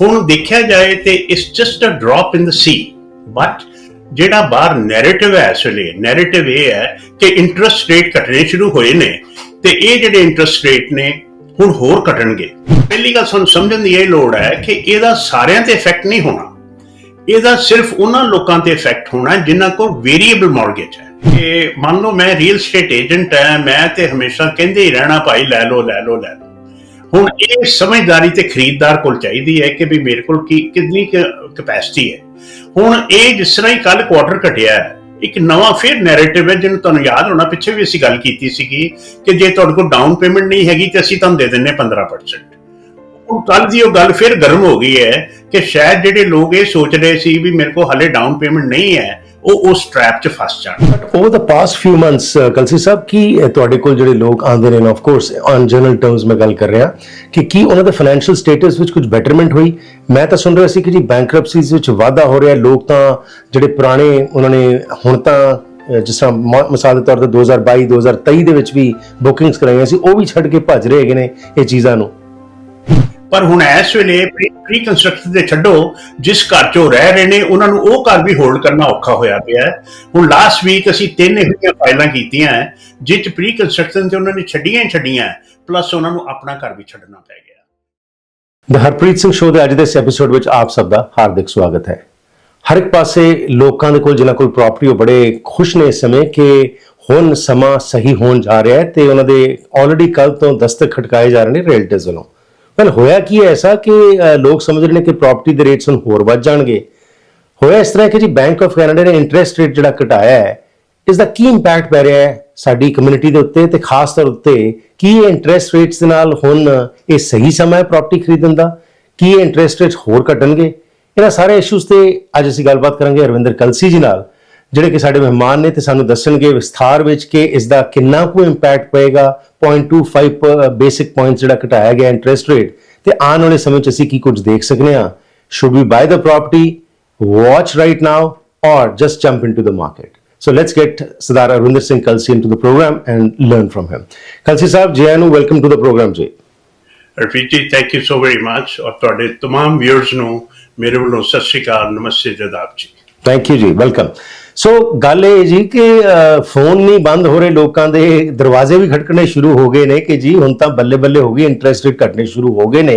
ਹੁਣ ਦੇਖਿਆ ਜਾਏ ਤੇ it's just a drop in the sea but ਜਿਹੜਾ ਬਾਹਰ ਨੈਰੇਟਿਵ ਹੈ ਇਸ ਵੇਲੇ ਨੈਰੇਟਿਵ ਇਹ ਹੈ ਕਿ ਇੰਟਰਸਟ ਰੇਟ ਘਟਣੇ ਸ਼ੁਰੂ ਹੋਏ ਨੇ ਤੇ ਇਹ ਜਿਹੜੇ ਇੰਟਰਸਟ ਰੇਟ ਨੇ ਹੁਣ ਹੋਰ ਘਟਣਗੇ। ਪਹਿਲੀ ਗੱਲ ਸਾਨੂੰ ਸਮਝਣ ਦੀ ਇਹ ਲੋੜ ਹੈ ਕਿ ਇਹਦਾ ਸਾਰਿਆਂ ਤੇ ਇਫੈਕਟ ਨਹੀਂ ਹੋਣਾ। ਇਹਦਾ ਸਿਰਫ ਉਹਨਾਂ ਲੋਕਾਂ ਤੇ ਇਫੈਕਟ ਹੋਣਾ ਹੈ ਜਿਨ੍ਹਾਂ ਕੋਲ ਵੇਰੀਏਬਲ ਮਾਰਗੇਜ ਹੈ। ਕਿ ਮੰਨ ਲਓ ਮੈਂ ਰੀਅਲ ਏਸਟੇਟ ਏਜੰਟ ਹਾਂ, ਮੈਂ ਤੇ ਹਮੇਸ਼ਾ ਕਹਿੰਦੇ ਹੀ ਰਹਿਣਾ ਭਾਈ, ਲੈ ਲਓ ਲੈ ਲਓ ਲੈ ਲਓ। ਹੁਣ ਇਹ ਸਮਝਦਾਰੀ ਤੇ ਖਰੀਦਦਾਰ ਕੋਲ ਚਾਹੀਦੀ ਹੈ ਕਿ ਵੀ ਮੇਰੇ ਕੋਲ ਕੀ ਕਿੰਨੀ ਕਪੈਸਿਟੀ ਹੈ। ਹੁਣ ਇਹ ਜਿਸ ਤਰ੍ਹਾਂ ਹੀ ਕੱਲ ਕੁਆਟਰ ਘਟਿਆ ਹੈ, ਇੱਕ ਨਵਾਂ ਫਿਰ ਨੈਰੇਟਿਵ ਹੈ ਜਿਹਨੂੰ ਤੁਹਾਨੂੰ ਯਾਦ ਹੋਣਾ ਪਿੱਛੇ ਵੀ ਅਸੀਂ ਗੱਲ ਕੀਤੀ ਸੀਗੀ ਕਿ ਜੇ ਤੁਹਾਡੇ ਕੋਲ ਡਾਊਨ ਪੇਮੈਂਟ ਨਹੀਂ ਹੈਗੀ ਤੇ ਅਸੀਂ ਤੁਹਾਨੂੰ ਦੇ ਦਿੰਨੇ 15% ਹੁਣ ਕੱਲ ਦੀ ਉਹ ਗੱਲ ਫਿਰ ਗਰਮ ਹੋ ਗਈ ਹੈ ਕਿ ਸ਼ਾਇਦ ਜਿਹੜੇ ਲੋਕ ਇਹ ਸੋਚ ਰਹੇ ਸੀ ਵੀ ਮੇਰੇ ਕੋਲ ਹਲੇ ਡਾਊਨ ਪੇਮੈਂਟ ਨਹੀਂ ਹੈ ਉਹ ਉਸ ਟ੍ਰੈਪ 'ਚ ਫਸ ਜਾਣ। Over the past few months Kalsi Sahib, ਕੀ ਤੁਹਾਡੇ ਕੋਲ ਜਿਹੜੇ ਲੋਕ ਆਉਂਦੇ ਨੇ of course on general terms ਮੈਂ ਗੱਲ ਕਰ ਰਿਹਾ, ਕਿ ਕੀ ਉਹਨਾਂ ਦਾ ਫਾਈਨੈਂਸ਼ੀਅਲ ਸਟੇਟਸ ਵਿੱਚ ਕੁਝ ਬੈਟਰਮੈਂਟ ਹੋਈ? ਮੈਂ ਤਾਂ ਸੁਣ ਰਿਹਾ ਸੀ ਕਿ ਜੀ ਬੈਂਕਰਪਸੀਜ਼ ਵਿੱਚ ਵਾਧਾ ਹੋ ਰਿਹਾ, ਲੋਕ ਤਾਂ ਜਿਹੜੇ ਪੁਰਾਣੇ ਉਹਨਾਂ ਨੇ ਹੁਣ ਤਾਂ ਜਿਸ ਤਰ੍ਹਾਂ ਮ- ਮਿਸਾਲ ਦੇ ਤੌਰ ਤੇ 2022 2023 ਦੇ ਵਿੱਚ ਵੀ ਬੁਕਿੰਗਸ ਕਰਾਈਆਂ ਸੀ, ਉਹ ਵੀ ਛੱਡ ਕੇ ਭੱਜ ਰਹੇ ਹੈਗੇ ਨੇ ਇਹ ਚੀਜ਼ਾਂ ਨੂੰ। ਪਰ ਹੁਣ ਇਸ ਵੇਲੇ ਪ੍ਰੀ ਕੰਸਟਰਕਸ਼ਨ ਦੇ ਛੱਡੋ ਜਿਸ ਘਰ 'ਚ ਉਹ ਰਹਿ ਰਹੇ ਨੇ ਉਹਨਾਂ ਨੂੰ ਉਹ ਘਰ ਵੀ ਹੋਲਡ ਕਰਨਾ ਔਖਾ ਹੋਇਆ ਪਿਆ ਹੈ। ਹੁਣ ਲਾਸਟ ਵੀਕ ਅਸੀਂ ਤਿੰਨ ਇਹੋ ਜਿਹੀਆਂ ਫਾਈਲਾਂ ਕੀਤੀਆਂ ਹੈ, ਜਿਹ 'ਚ ਪ੍ਰੀ ਕੰਸਟਰਕਸ਼ਨ ਤੇ ਉਹਨਾਂ ਨੇ ਛੱਡੀਆਂ ਹੀ ਛੱਡੀਆਂ ਪਲੱਸ ਉਹਨਾਂ ਨੂੰ ਆਪਣਾ ਘਰ ਵੀ ਛੱਡਣਾ ਪੈ ਗਿਆ। ਦ ਹਰਪ੍ਰੀਤ ਸਿੰਘ ਸ਼ੋਅ ਦੇ ਅੱਜ ਦੇ ਇਸ ਐਪੀਸੋਡ ਵਿੱਚ ਆਪ ਸਭ ਦਾ ਹਾਰਦਿਕ ਸਵਾਗਤ ਹੈ। ਹਰ ਇੱਕ ਪਾਸੇ ਲੋਕਾਂ ਦੇ ਕੋਲ ਜਿਨ੍ਹਾਂ ਕੋਲ ਪ੍ਰਾਪਰਟੀ ਉਹ ਬੜੇ ਖੁਸ਼ ਨੇ ਇਸ ਸਮੇਂ ਕਿ ਹੁਣ ਸਮਾਂ ਸਹੀ ਹੋਣ ਜਾ ਰਿਹਾ ਹੈ ਤੇ ਉਹਨਾਂ ਦੇ ਆਲਰੇਡੀ ਕੱਲ ਤੋਂ ਦਸਤਕ ਖਟਕਾਏ ਜਾ ਰਹੇ ਨੇ ਰੇਲਟਰਸ ਵੱਲੋਂ। ਵੈਲ ਹੋਇਆ ਕੀ ਹੈ ਐਸਾ ਕਿ ਲੋਕ ਸਮਝ ਰਹੇ ਨੇ ਕਿ ਪ੍ਰਾਪਰਟੀ ਦੇ ਰੇਟਸ ਹੁਣ ਹੋਰ ਵੱਧ ਜਾਣਗੇ। ਹੋਇਆ ਇਸ ਤਰ੍ਹਾਂ ਕਿ ਜੀ ਬੈਂਕ ਆਫ ਕੈਨੇਡਾ ਨੇ ਇੰਟਰਸਟ ਰੇਟ ਜਿਹੜਾ ਘਟਾਇਆ ਹੈ, ਇਸ ਦਾ ਕੀ ਇੰਪੈਕਟ ਪੈ ਰਿਹਾ ਹੈ ਸਾਡੀ ਕਮਿਊਨਿਟੀ ਦੇ ਉੱਤੇ ਤੇ ਖਾਸ ਤੌਰ ਉੱਤੇ ਕੀ ਇਹ ਇੰਟਰਸਟ ਰੇਟਸ ਦੇ ਨਾਲ ਹੁਣ ਇਹ ਸਹੀ ਸਮਾਂ ਹੈ ਪ੍ਰਾਪਰਟੀ ਖਰੀਦਣ ਦਾ? ਕੀ ਇਹ ਇੰਟਰਸਟ ਰੇਟਸ ਹੋਰ ਘਟਣਗੇ? ਇਹਨਾਂ ਸਾਰੇ ਇਸ਼ੂਜ਼ ਤੇ ਅੱਜ ਅਸੀਂ ਗੱਲਬਾਤ ਕਰਾਂਗੇ ਅਰਵਿੰਦਰ ਕਲਸੀ ਜੀ ਨਾਲ। ਜਿਹੜੇ ਕਿ ਸਾਡੇ ਮਹਿਮਾਨ ਨੇ ਤੇ ਸਾਨੂੰ ਦੱਸਣਗੇ ਵਿਸਥਾਰ ਵਿੱਚ ਕਿ ਇਸ ਦਾ ਕਿੰਨਾ ਕੁ ਇੰਪੈਕਟ ਪਏਗਾ 0.25 ਬੇਸਿਕ ਪੁਆਇੰਟਸ ਜਿਹੜਾ ਘਟਾਇਆ ਗਿਆ ਇੰਟਰਸਟ ਰੇਟ ਤੇ ਆਉਣ ਵਾਲੇ ਸਮੇਂ 'ਚ ਅਸੀਂ ਕੀ ਕੁਝ ਦੇਖ ਸਕਨੇ ਆ should we buy the property watch right now or just jump into the market so let's get Sardar Arvinder Singh Kalsi into the program and learn from him Kalsi sahab ji anu welcome to the program ji Harpreet ji thank you so very much ਔਰ ਤੁਹਾਡੇ तमाम viewers ਨੂੰ ਮੇਰੇ ਵੱਲੋਂ ਸਤਿ ਸ਼੍ਰੀ ਅਕਾਲ ਨਮਸਤੇ ਜਦਾਬ ਜੀ thank you ਜੀ welcome so ਗੱਲ ਇਹ ਜੀ ਕਿ ਫੋਨ ਨਹੀਂ ਬੰਦ ਹੋ ਰਹੇ ਲੋਕਾਂ ਦੇ ਦਰਵਾਜ਼ੇ ਵੀ ਖਟਕਣੇ ਸ਼ੁਰੂ ਹੋ ਗਏ ਨੇ ਕਿ ਜੀ ਹੁਣ ਤਾਂ ਬੱਲੇ ਬੱਲੇ ਹੋ ਗਈ ਇੰਟਰਸਟ ਰੇਟ ਘਟਣੇ ਸ਼ੁਰੂ ਹੋ ਗਏ ਨੇ।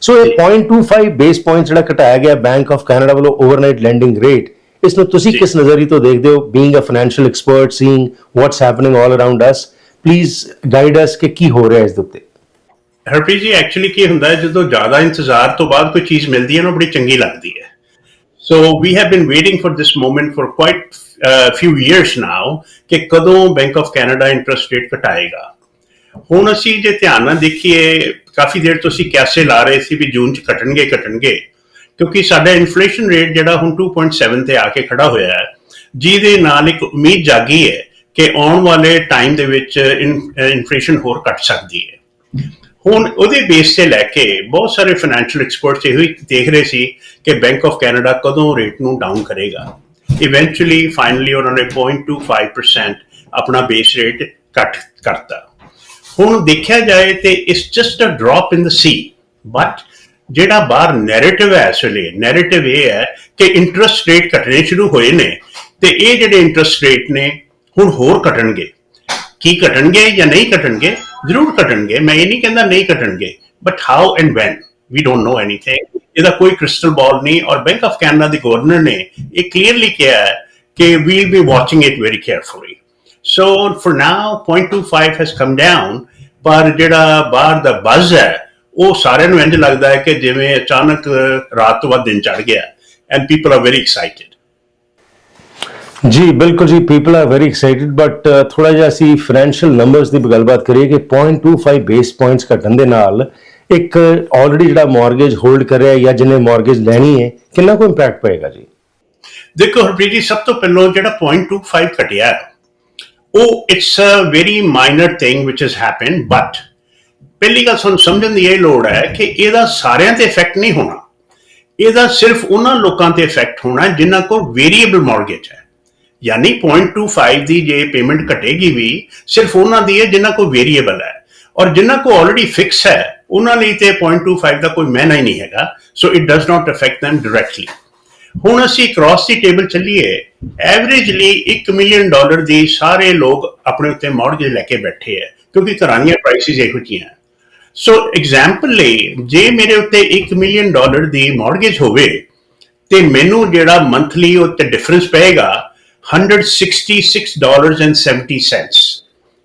ਸੋ ਇਹ 0.25 ਬੇਸ ਪੁਆਇੰਟ ਜਿਹੜਾ ਘਟਾਇਆ ਗਿਆ ਬੈਂਕ ਆਫ ਕੈਨੇਡਾ ਵੱਲੋਂ ਓਵਰਨਾਈਟ ਲੈਂਡਿੰਗ ਰੇਟ ਇਸ ਨੂੰ ਤੁਸੀਂ ਕਿਸ ਨਜ਼ਰੀਏ ਤੋਂ ਦੇਖਦੇ ਹੋ? Being a financial expert seeing what's happening all around us please guide us ਕਿ ਕੀ ਹੋ ਰਿਹਾ ਇਸ ਦੇ ਉੱਤੇ। ਹਰਪ੍ਰੀਤ ਜੀ ਐਕਚੁਅਲੀ ਕੀ ਹੁੰਦਾ ਹੈ ਜਦੋਂ ਜ਼ਿਆਦਾ ਇੰਤਜ਼ਾਰ ਤੋਂ ਬਾਅਦ ਕੋਈ ਚੀਜ਼ ਮਿਲਦੀ ਹੈ ਨਾ ਬੜੀ ਚੰਗੀ ਲੱਗਦੀ ਹੈ। So we have been waiting for this moment for quite few years now ਕਿ ਕਦੋਂ bank of Canada interest rate ਘਟਾਏਗਾ ਹੁਣ ਅਸੀਂ ਜੇ ਧਿਆਨ ਨਾਲ ਦੇਖੀਏ ਕਾਫੀ ਦੇਰ ਤੋਂ ਅਸੀਂ ਕਿਆਸੇ ਲਾ ਰਹੇ ਸੀ ਵੀ ਜੂਨ ਚ ਘਟਣਗੇ ਘਟਣਗੇ ਕਿਉਂਕਿ ਸਾਡਾ ਇਨਫਲੇਸ਼ਨ ਰੇਟ ਜਿਹੜਾ ਹੁਣ 2.7 ਤੇ ਆ ਕੇ ਖੜਾ ਹੋਇਆ ਹੈ ਜਿਹਦੇ ਨਾਲ ਇੱਕ ਉਮੀਦ ਜਾਗੀ ਹੈ ਕਿ ਆਉਣ ਵਾਲੇ ਟਾਈਮ ਦੇ ਵਿੱਚ ਇਨਫਲੇਸ਼ਨ ਹੋਰ ਘਟ ਸਕਦੀ ਹੈ ਹੁਣ ਉਹਦੇ ਬੇਸ ਤੇ ਲੈ ਕੇ ਬਹੁਤ ਸਾਰੇ ਫਾਈਨੈਂਸ਼ੀਅਲ ਐਕਸਪਰਟਸ ਇਹ ਵੀ ਦੇਖ ਰਹੇ ਸੀ ਕਿ ਬੈਂਕ ਆਫ ਕੈਨੇਡਾ ਕਦੋਂ ਰੇਟ ਨੂੰ ਡਾਊਨ ਕਰੇਗਾ। ਇਵੈਂਚੁਅਲੀ ਫਾਈਨਲੀ ਉਹਨਾਂ ਨੇ 0.25% ਆਪਣਾ ਬੇਸ ਰੇਟ ਕੱਟ ਕਰਤਾ। ਹੁਣ ਦੇਖਿਆ ਜਾਏ ਤੇ it's just a drop in the sea but ਜਿਹੜਾ ਬਾਹਰ ਨੈਰੇਟਿਵ ਹੈ ਇਸ ਵੇਲੇ ਨੈਰੇਟਿਵ ਇਹ ਹੈ ਕਿ ਇੰਟਰਸਟ ਰੇਟ ਘਟਣੇ ਸ਼ੁਰੂ ਹੋਏ ਨੇ ਤੇ ਇਹ ਜਿਹੜੇ ਇੰਟਰਸਟ ਰੇਟ ਨੇ ਹੁਣ ਹੋਰ ਘਟਣਗੇ। ਕੀ ਘਟਣਗੇ ਜਾਂ ਨਹੀਂ ਘਟਣਗੇ, ਜ਼ਰੂਰ ਘਟਣਗੇ। ਮੈਂ ਇਹ ਨਹੀਂ ਕਹਿੰਦਾ ਨਹੀਂ ਘਟਣਗੇ but how and when we don't know anything ਇਹਦਾ ਕੋਈ ਕ੍ਰਿਸਟਲ ਬਾਲ ਨਹੀਂ ਔਰ ਬੈਂਕ ਆਫ ਕੈਨੇਡਾ ਦੇ ਗਵਰਨਰ ਨੇ ਇਹ ਕਲੀਅਰਲੀ ਕਿਹਾ ਹੈ ਕਿ we'll be watching it very carefully so for now 0.25 has come down ਪਰ ਜਿਹੜਾ ਬਾਹਰ ਦਾ ਬਜ਼ ਹੈ, ਉਹ ਸਾਰਿਆਂ ਨੂੰ ਇੰਜ ਲੱਗਦਾ ਹੈ ਕਿ ਜਿਵੇਂ ਅਚਾਨਕ ਰਾਤ ਤੋਂ ਬਾਅਦ ਦਿਨ ਚੜ ਗਿਆ and people are very excited ਜੀ, ਬਿਲਕੁਲ ਜੀ people are very excited but ਥੋੜਾ ਜਿਹਾ ਅਸੀਂ ਫਾਈਨੈਂਸ਼ੀਅਲ ਨੰਬਰਸ ਦੀ ਗੱਲਬਾਤ ਕਰੀਏ ਕਿ 0.25 ਬੇਸ ਪੁਆਇੰਟਸ ਘਟਣ ਦੇ ਨਾਲ ਇੱਕ ਆਲਰੇਡੀ ਜਿਹੜਾ ਮਾਰਗੇਜ ਹੋਲਡ ਕਰ ਰਿਹਾ ਜਾਂ ਜਿਹਨੇ ਮਾਰਗੇਜ ਲੈਣੀ ਹੈ, ਕਿੰਨਾ ਕੁ ਇੰਪੈਕਟ ਪਏਗਾ ਜੀ? ਦੇਖੋ ਹਰਪ੍ਰੀਤ ਜੀ, ਸਭ ਤੋਂ ਪਹਿਲਾਂ ਜਿਹੜਾ 0.25 ਘਟਿਆ ਉਹ it's a very minor thing which has happen but ਪਹਿਲੀ ਗੱਲ ਸਾਨੂੰ ਸਮਝਣ ਦੀ ਇਹ ਲੋੜ ਹੈ ਕਿ ਇਹਦਾ ਸਾਰਿਆਂ ਤੇ ਇਫੈਕਟ ਨਹੀਂ ਹੋਣਾ। ਇਹਦਾ ਸਿਰਫ ਉਹਨਾਂ ਲੋਕਾਂ ਤੇ ਇਫੈਕਟ ਹੋਣਾ ਹੈ ਜਿਨ੍ਹਾਂ ਕੋਲ ਵੇਰੀਏਬਲ ਮਾਰਗੇਜ ਹੈ। ਯਾਨੀ 0.25 ਦੀ ਜੇ ਪੇਮੈਂਟ ਘਟੇਗੀ ਵੀ, ਸਿਰਫ ਉਹਨਾਂ ਦੀ ਹੈ ਜਿਨ੍ਹਾਂ ਕੋਲ ਵੇਰੀਏਬਲ ਹੈ। ਔਰ ਜਿਨ੍ਹਾਂ ਕੋਲ ਆਲਰੇਡੀ ਫਿਕਸ ਹੈ, ਉਹਨਾਂ ਲਈ ਤੇ 0.25 ਦਾ ਕੋਈ ਮਾਇਨਾ ਹੀ ਨਹੀਂ ਹੈਗਾ। So it does not affect them directly ਹੁਣ ਅਸੀਂ ਕ੍ਰਾਸ ਦੀ ਟੇਬਲ ਚੱਲੀਏ। ਐਵਰੇਜਲੀ 1 ਮਿਲੀਅਨ ਡਾਲਰ ਦੀ ਸਾਰੇ ਲੋਕ ਆਪਣੇ ਉੱਤੇ ਮੌਰਗੇਜ ਲੈ ਕੇ ਬੈਠੇ ਹੈ, ਕਿਉਂਕਿ ਘਰਾਂ ਦੀਆਂ ਪ੍ਰਾਈਸਿਸ ਇਹੋ ਜਿਹੀਆਂ ਸੋ ਐਗਜ਼ਾਮਪਲ ਲਈ, ਜੇ ਮੇਰੇ ਉੱਤੇ 1 ਮਿਲੀਅਨ ਡਾਲਰ ਦੀ ਮੌਰਗੇਜ ਹੋਵੇ, ਤੇ ਮੈਨੂੰ ਜਿਹੜਾ ਮੰਥਲੀ ਉੱਤੇ ਡਿਫਰੈਂਸ ਪਏਗਾ 166 ਡਾਲਰਸ ਐਂਡ 70 ਸੈਂਟਸ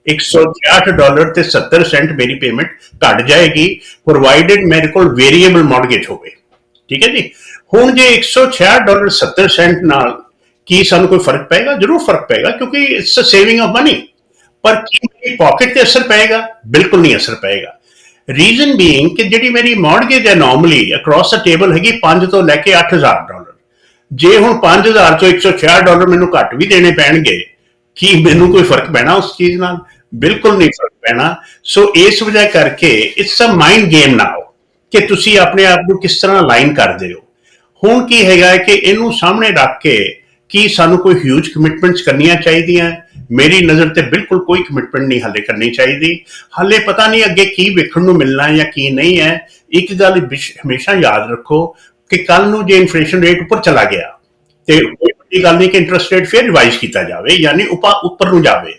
168 ਡਾਲਰ ਤੇ 70 ਸੈਂਟ ਮੇਰੀ ਪੇਮੈਂਟ ਘਟ ਜਾਏਗੀ ਪ੍ਰੋਵਾਈਡਡ ਮੇਰੇ ਕੋਲ ਵੇਰੀਏਬਲ ਮੌਰਗੇਜ ਹੋਵੇ। ਠੀਕ ਹੈ ਜੀ? ਹੁਣ ਜੇ 166 ਡਾਲਰ 70 ਸੈਂਟ ਨਾਲ ਕੀ ਸਾਨੂੰ ਕੋਈ ਫ਼ਰਕ ਪਏਗਾ? ਜ਼ਰੂਰ ਫ਼ਰਕ ਪਏਗਾ, ਕਿਉਂਕਿ it's a saving of money ਪਰ ਕੀ ਮੇਰੀ ਪਾਕਟ ਤੇ ਅਸਰ ਪਏਗਾ? ਬਿਲਕੁਲ ਨਹੀਂ ਅਸਰ ਪਏਗਾ। ਰੀਜ਼ਨ ਬੀਇੰਗ ਕਿ ਜਿਹੜੀ ਮੇਰੀ ਮੌਰਗੇਜ ਹੈ ਨਾਰਮਲੀ ਅਕ੍ਰੋਸ ਅ ਟੇਬਲ ਹੈਗੀ 5 ਤੋਂ ਲੈ ਕੇ 8000 ਡਾਲਰ ਜੇ ਹੁਣ 5000 ਤੋਂ 166 ਡਾਲਰ ਮੈਨੂੰ ਘੱਟ ਵੀ ਦੇਣੇ ਪੈਣਗੇ, ਕੀ ਮੈਨੂੰ ਕੋਈ ਫ਼ਰਕ ਪੈਣਾ ਉਸ ਚੀਜ਼ ਨਾਲ? ਬਿਲਕੁਲ ਨਹੀਂ ਫ਼ਰਕ ਪੈਣਾ। ਸੋ ਇਸ ਵਜ੍ਹਾ ਕਰਕੇ it's a mind game now ਕਿ ਤੁਸੀਂ ਆਪਣੇ ਆਪ ਨੂੰ ਕਿਸ ਤਰ੍ਹਾਂ ਲਾਈਨ ਕਰਦੇ ਹੋ। ਹੁਣ ਕੀ ਹੈਗਾ ਕਿ ਇਹਨੂੰ ਸਾਹਮਣੇ ਰੱਖ ਕੇ ਕੀ ਸਾਨੂੰ ਕੋਈ ਹਿਊਜ ਕਮਿਟਮੈਂਟਸ ਕਰਨੀਆਂ ਚਾਹੀਦੀਆਂ? ਮੇਰੀ ਨਜ਼ਰ ਤੇ ਬਿਲਕੁਲ ਕੋਈ ਕਮਿਟਮੈਂਟ ਨਹੀਂ ਹਾਲੇ ਕਰਨੀ ਚਾਹੀਦੀ। ਹਾਲੇ ਪਤਾ ਨਹੀਂ ਅੱਗੇ ਕੀ ਵੇਖਣ ਨੂੰ ਮਿਲਣਾ ਹੈ ਜਾਂ ਕੀ ਨਹੀਂ ਹੈ। ਇੱਕ ਗੱਲ ਹਮੇਸ਼ਾ ਯਾਦ ਰੱਖੋ ਕਿ ਕੱਲ ਨੂੰ ਜੇ ਇਨਫਲੇਸ਼ਨ ਰੇਟ ਉੱਪਰ ਚਲਾ ਗਿਆ, ਤੇ ਕੋਈ ਵੱਡੀ ਗੱਲ ਨਹੀਂ ਕਿ ਇੰਟਰਸਟ ਰੇਟ ਫਿਰ ਰਿਵਾਈਜ਼ ਕੀਤਾ ਜਾਵੇ, ਯਾਨੀ ਉਪਾ ਉੱਪਰ ਨੂੰ ਜਾਵੇ।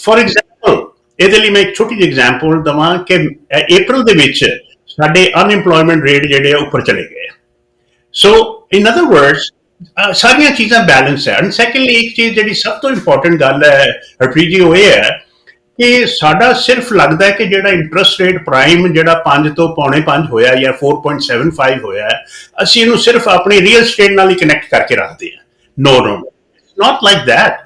ਫੋਰ ਐਗਜ਼ਾਮਪਲ ਇਹਦੇ ਲਈ ਮੈਂ ਇੱਕ ਛੋਟੀ ਜਿਹੀ ਐਗਜ਼ਾਮਪਲ ਦਵਾਂ ਕਿ ਅਪ੍ਰੈਲ ਦੇ ਵਿੱਚ ਸਾਡੇ ਅਨਇੰਪਲੋਇਮੈਂਟ ਰੇਟ ਜਿਹੜੇ ਆ ਉੱਪਰ ਚਲੇ ਗਏ। ਸੋ ਇਨ ਅਦਰ ਵਰਡਸ ਸਾਰੀਆਂ ਚੀਜ਼ਾਂ ਬੈਲੈਂਸ ਹੈ। ਐਂਡ ਸੈਕੰਡਲੀ ਇੱਕ ਚੀਜ਼ ਜਿਹੜੀ ਸਭ ਤੋਂ ਇੰਪੋਰਟੈਂਟ ਗੱਲ ਹੈ ਹਰਪ੍ਰੀਤ ਜੀ ਉਹ ਇਹ ਹੈ ਕਿ ਸਾਡਾ ਸਿਰਫ ਲੱਗਦਾ ਹੈ ਕਿ ਜਿਹੜਾ ਇੰਟਰਸਟ ਰੇਟ ਪ੍ਰਾਈਮ ਜਿਹੜਾ 5 ਤੋਂ ਪੌਣੇ 5 ਹੋਇਆ ਜਾਂ 4.75 ਹੋਇਆ ਅਸੀਂ ਇਹਨੂੰ ਸਿਰਫ ਆਪਣੀ ਰੀਅਲ ਸਟੇਟ ਨਾਲ ਹੀ ਕਨੈਕਟ ਕਰਕੇ ਰੱਖਦੇ ਹਾਂ। No no not like that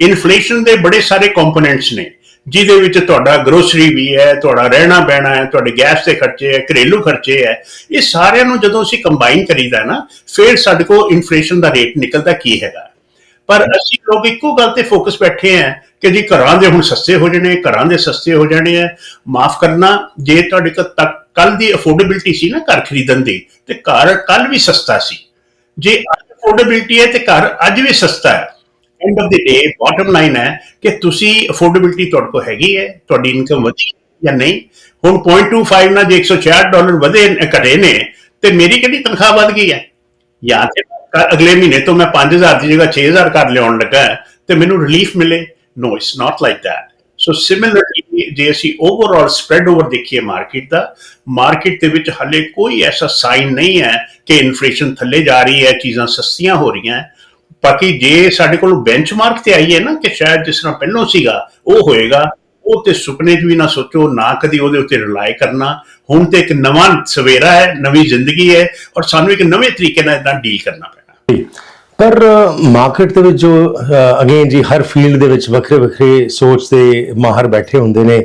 inflation ਦੇ ਬੜੇ ਸਾਰੇ ਕੰਪੋਨੈਂਟਸ ਨੇ, ਜਿਹਦੇ ਵਿੱਚ ਤੁਹਾਡਾ ਗਰੋਸਰੀ ਵੀ ਹੈ, ਤੁਹਾਡਾ ਰਹਿਣਾ ਬਹਿਣਾ ਹੈ, ਤੁਹਾਡੇ ਗੈਸ ਦੇ ਖਰਚੇ ਹੈ, ਘਰੇਲੂ ਖਰਚੇ ਹੈ, ਇਹ ਸਾਰਿਆਂ ਨੂੰ ਜਦੋਂ ਅਸੀਂ ਕੰਬਾਈਨ ਕਰੀਦਾ ਨਾ, ਫਿਰ ਸਾਡੇ ਕੋਲ ਇਨਫਲੇਸ਼ਨ ਦਾ ਰੇਟ ਨਿਕਲਦਾ ਕੀ ਹੈਗਾ। ਪਰ ਅਸੀਂ ਲੋਕ ਇੱਕੋ ਗੱਲ ਤੇ ਫੋਕਸ ਬੈਠੇ ਆ ਕਿ ਜੀ ਘਰਾਂ ਦੇ ਹੁਣ ਸਸਤੇ ਹੋ ਜਾਣੇ, ਘਰਾਂ ਦੇ ਸਸਤੇ ਹੋ ਜਾਣੇ ਆ। ਮਾਫ ਕਰਨਾ, ਜੇ ਤੁਹਾਡੇ ਕੋਲ ਤੱਕ ਕੱਲ ਦੀ ਅਫੋਰਡੇਬਿਲਟੀ ਸੀ ਨਾ ਘਰ ਖਰੀਦਣ ਦੀ, ਤੇ ਘਰ ਕੱਲ ਵੀ ਸਸਤਾ ਸੀ। ਜੇ ਅਫੋਰਡੇਬਿਲਟੀ ਹੈ ਤੇ ਘਰ ਅੱਜ ਵੀ ਸਸਤਾ ਹੈ। End of the day bottom line ਹੈ ਕਿ ਤੁਸੀਂ ਅਫੋਰਡੇਬਿਲਟੀ ਤੁਹਾਡੇ ਕੋਲ ਹੈਗੀ ਹੈ, ਤੁਹਾਡੀ ਇਨਕਮ ਵਧੀ ਜਾਂ ਨਹੀਂ। ਹੁਣ 0.25 ਨਾਲ ਜੇ 166 ਡਾਲਰ ਵਧੇ ਘਟੇ ਨੇ, ਤੇ ਮੇਰੀ ਕਿਹੜੀ ਤਨਖਾਹ ਵਧ ਗਈ ਹੈ? ਜਾਂ ਤੇ ਅਗਲੇ ਮਹੀਨੇ ਤੋਂ ਮੈਂ 5000 ਦੀ ਜਗ੍ਹਾ 6000 ਕਰ ਲਿਆਉਣ ਲੱਗਾ ਹੈ ਤੇ ਮੈਨੂੰ ਰਿਲੀਫ ਮਿਲੇ। No it's not like that so similarly ਜੇ ਅਸੀਂ ਓਵਰਆਲ ਸਪਰੈਡ ਓਵਰ ਦੇਖੀਏ ਮਾਰਕੀਟ ਦਾ ਮਾਰਕੀਟ ਦੇ ਵਿੱਚ ਹਲੇ ਕੋਈ ਐਸਾ ਸਾਈਨ ਨਹੀਂ ਹੈ ਕਿ ਇਨਫਲੇਸ਼ਨ ਥੱਲੇ ਜਾ ਰਹੀ ਹੈ, ਚੀਜ਼ਾਂ ਸਸਤੀਆਂ ਹੋ ਰਹੀਆਂ ਬਾਕੀ ਜੇ ਸਾਡੇ ਕੋਲ ਬੈਂਚਮਾਰਕ ਤੇ ਹੈ ਨਾ ਕਿ ਸ਼ਾਇਦ ਜਿਸ ਤਰ੍ਹਾਂ ਪਹਿਲਾਂ ਸੀਗਾ, ਉਹ ਹੋਏਗਾ, ਉਹ ਤੇ ਸੁਪਨੇ 'ਚ ਵੀ ਨਾ ਸੋਚੋ, ਨਾ ਕਦੀ ਉਹਦੇ ਉੱਤੇ ਰਿਲਾਈ ਕਰਨਾ। ਹੁਣ ਤੇ ਇੱਕ ਨਵਾਂ ਸਵੇਰਾ ਹੈ, ਨਵੀਂ ਜ਼ਿੰਦਗੀ ਹੈ ਔਰ ਸਾਨੂੰ ਇੱਕ ਨਵੇਂ ਤਰੀਕੇ ਨਾਲ ਇਦਾਂ ਡੀਲ ਕਰਨਾ ਪੈਣਾ। ਪਰ ਮਾਰਕੀਟ ਦੇ ਵਿੱਚ ਜੋ ਅਗੇਨ ਜੀ ਹਰ ਫੀਲਡ ਦੇ ਵਿੱਚ ਵੱਖਰੇ ਵੱਖਰੇ ਸੋਚ ਦੇ ਮਾਹਰ ਬੈਠੇ ਹੁੰਦੇ ਨੇ।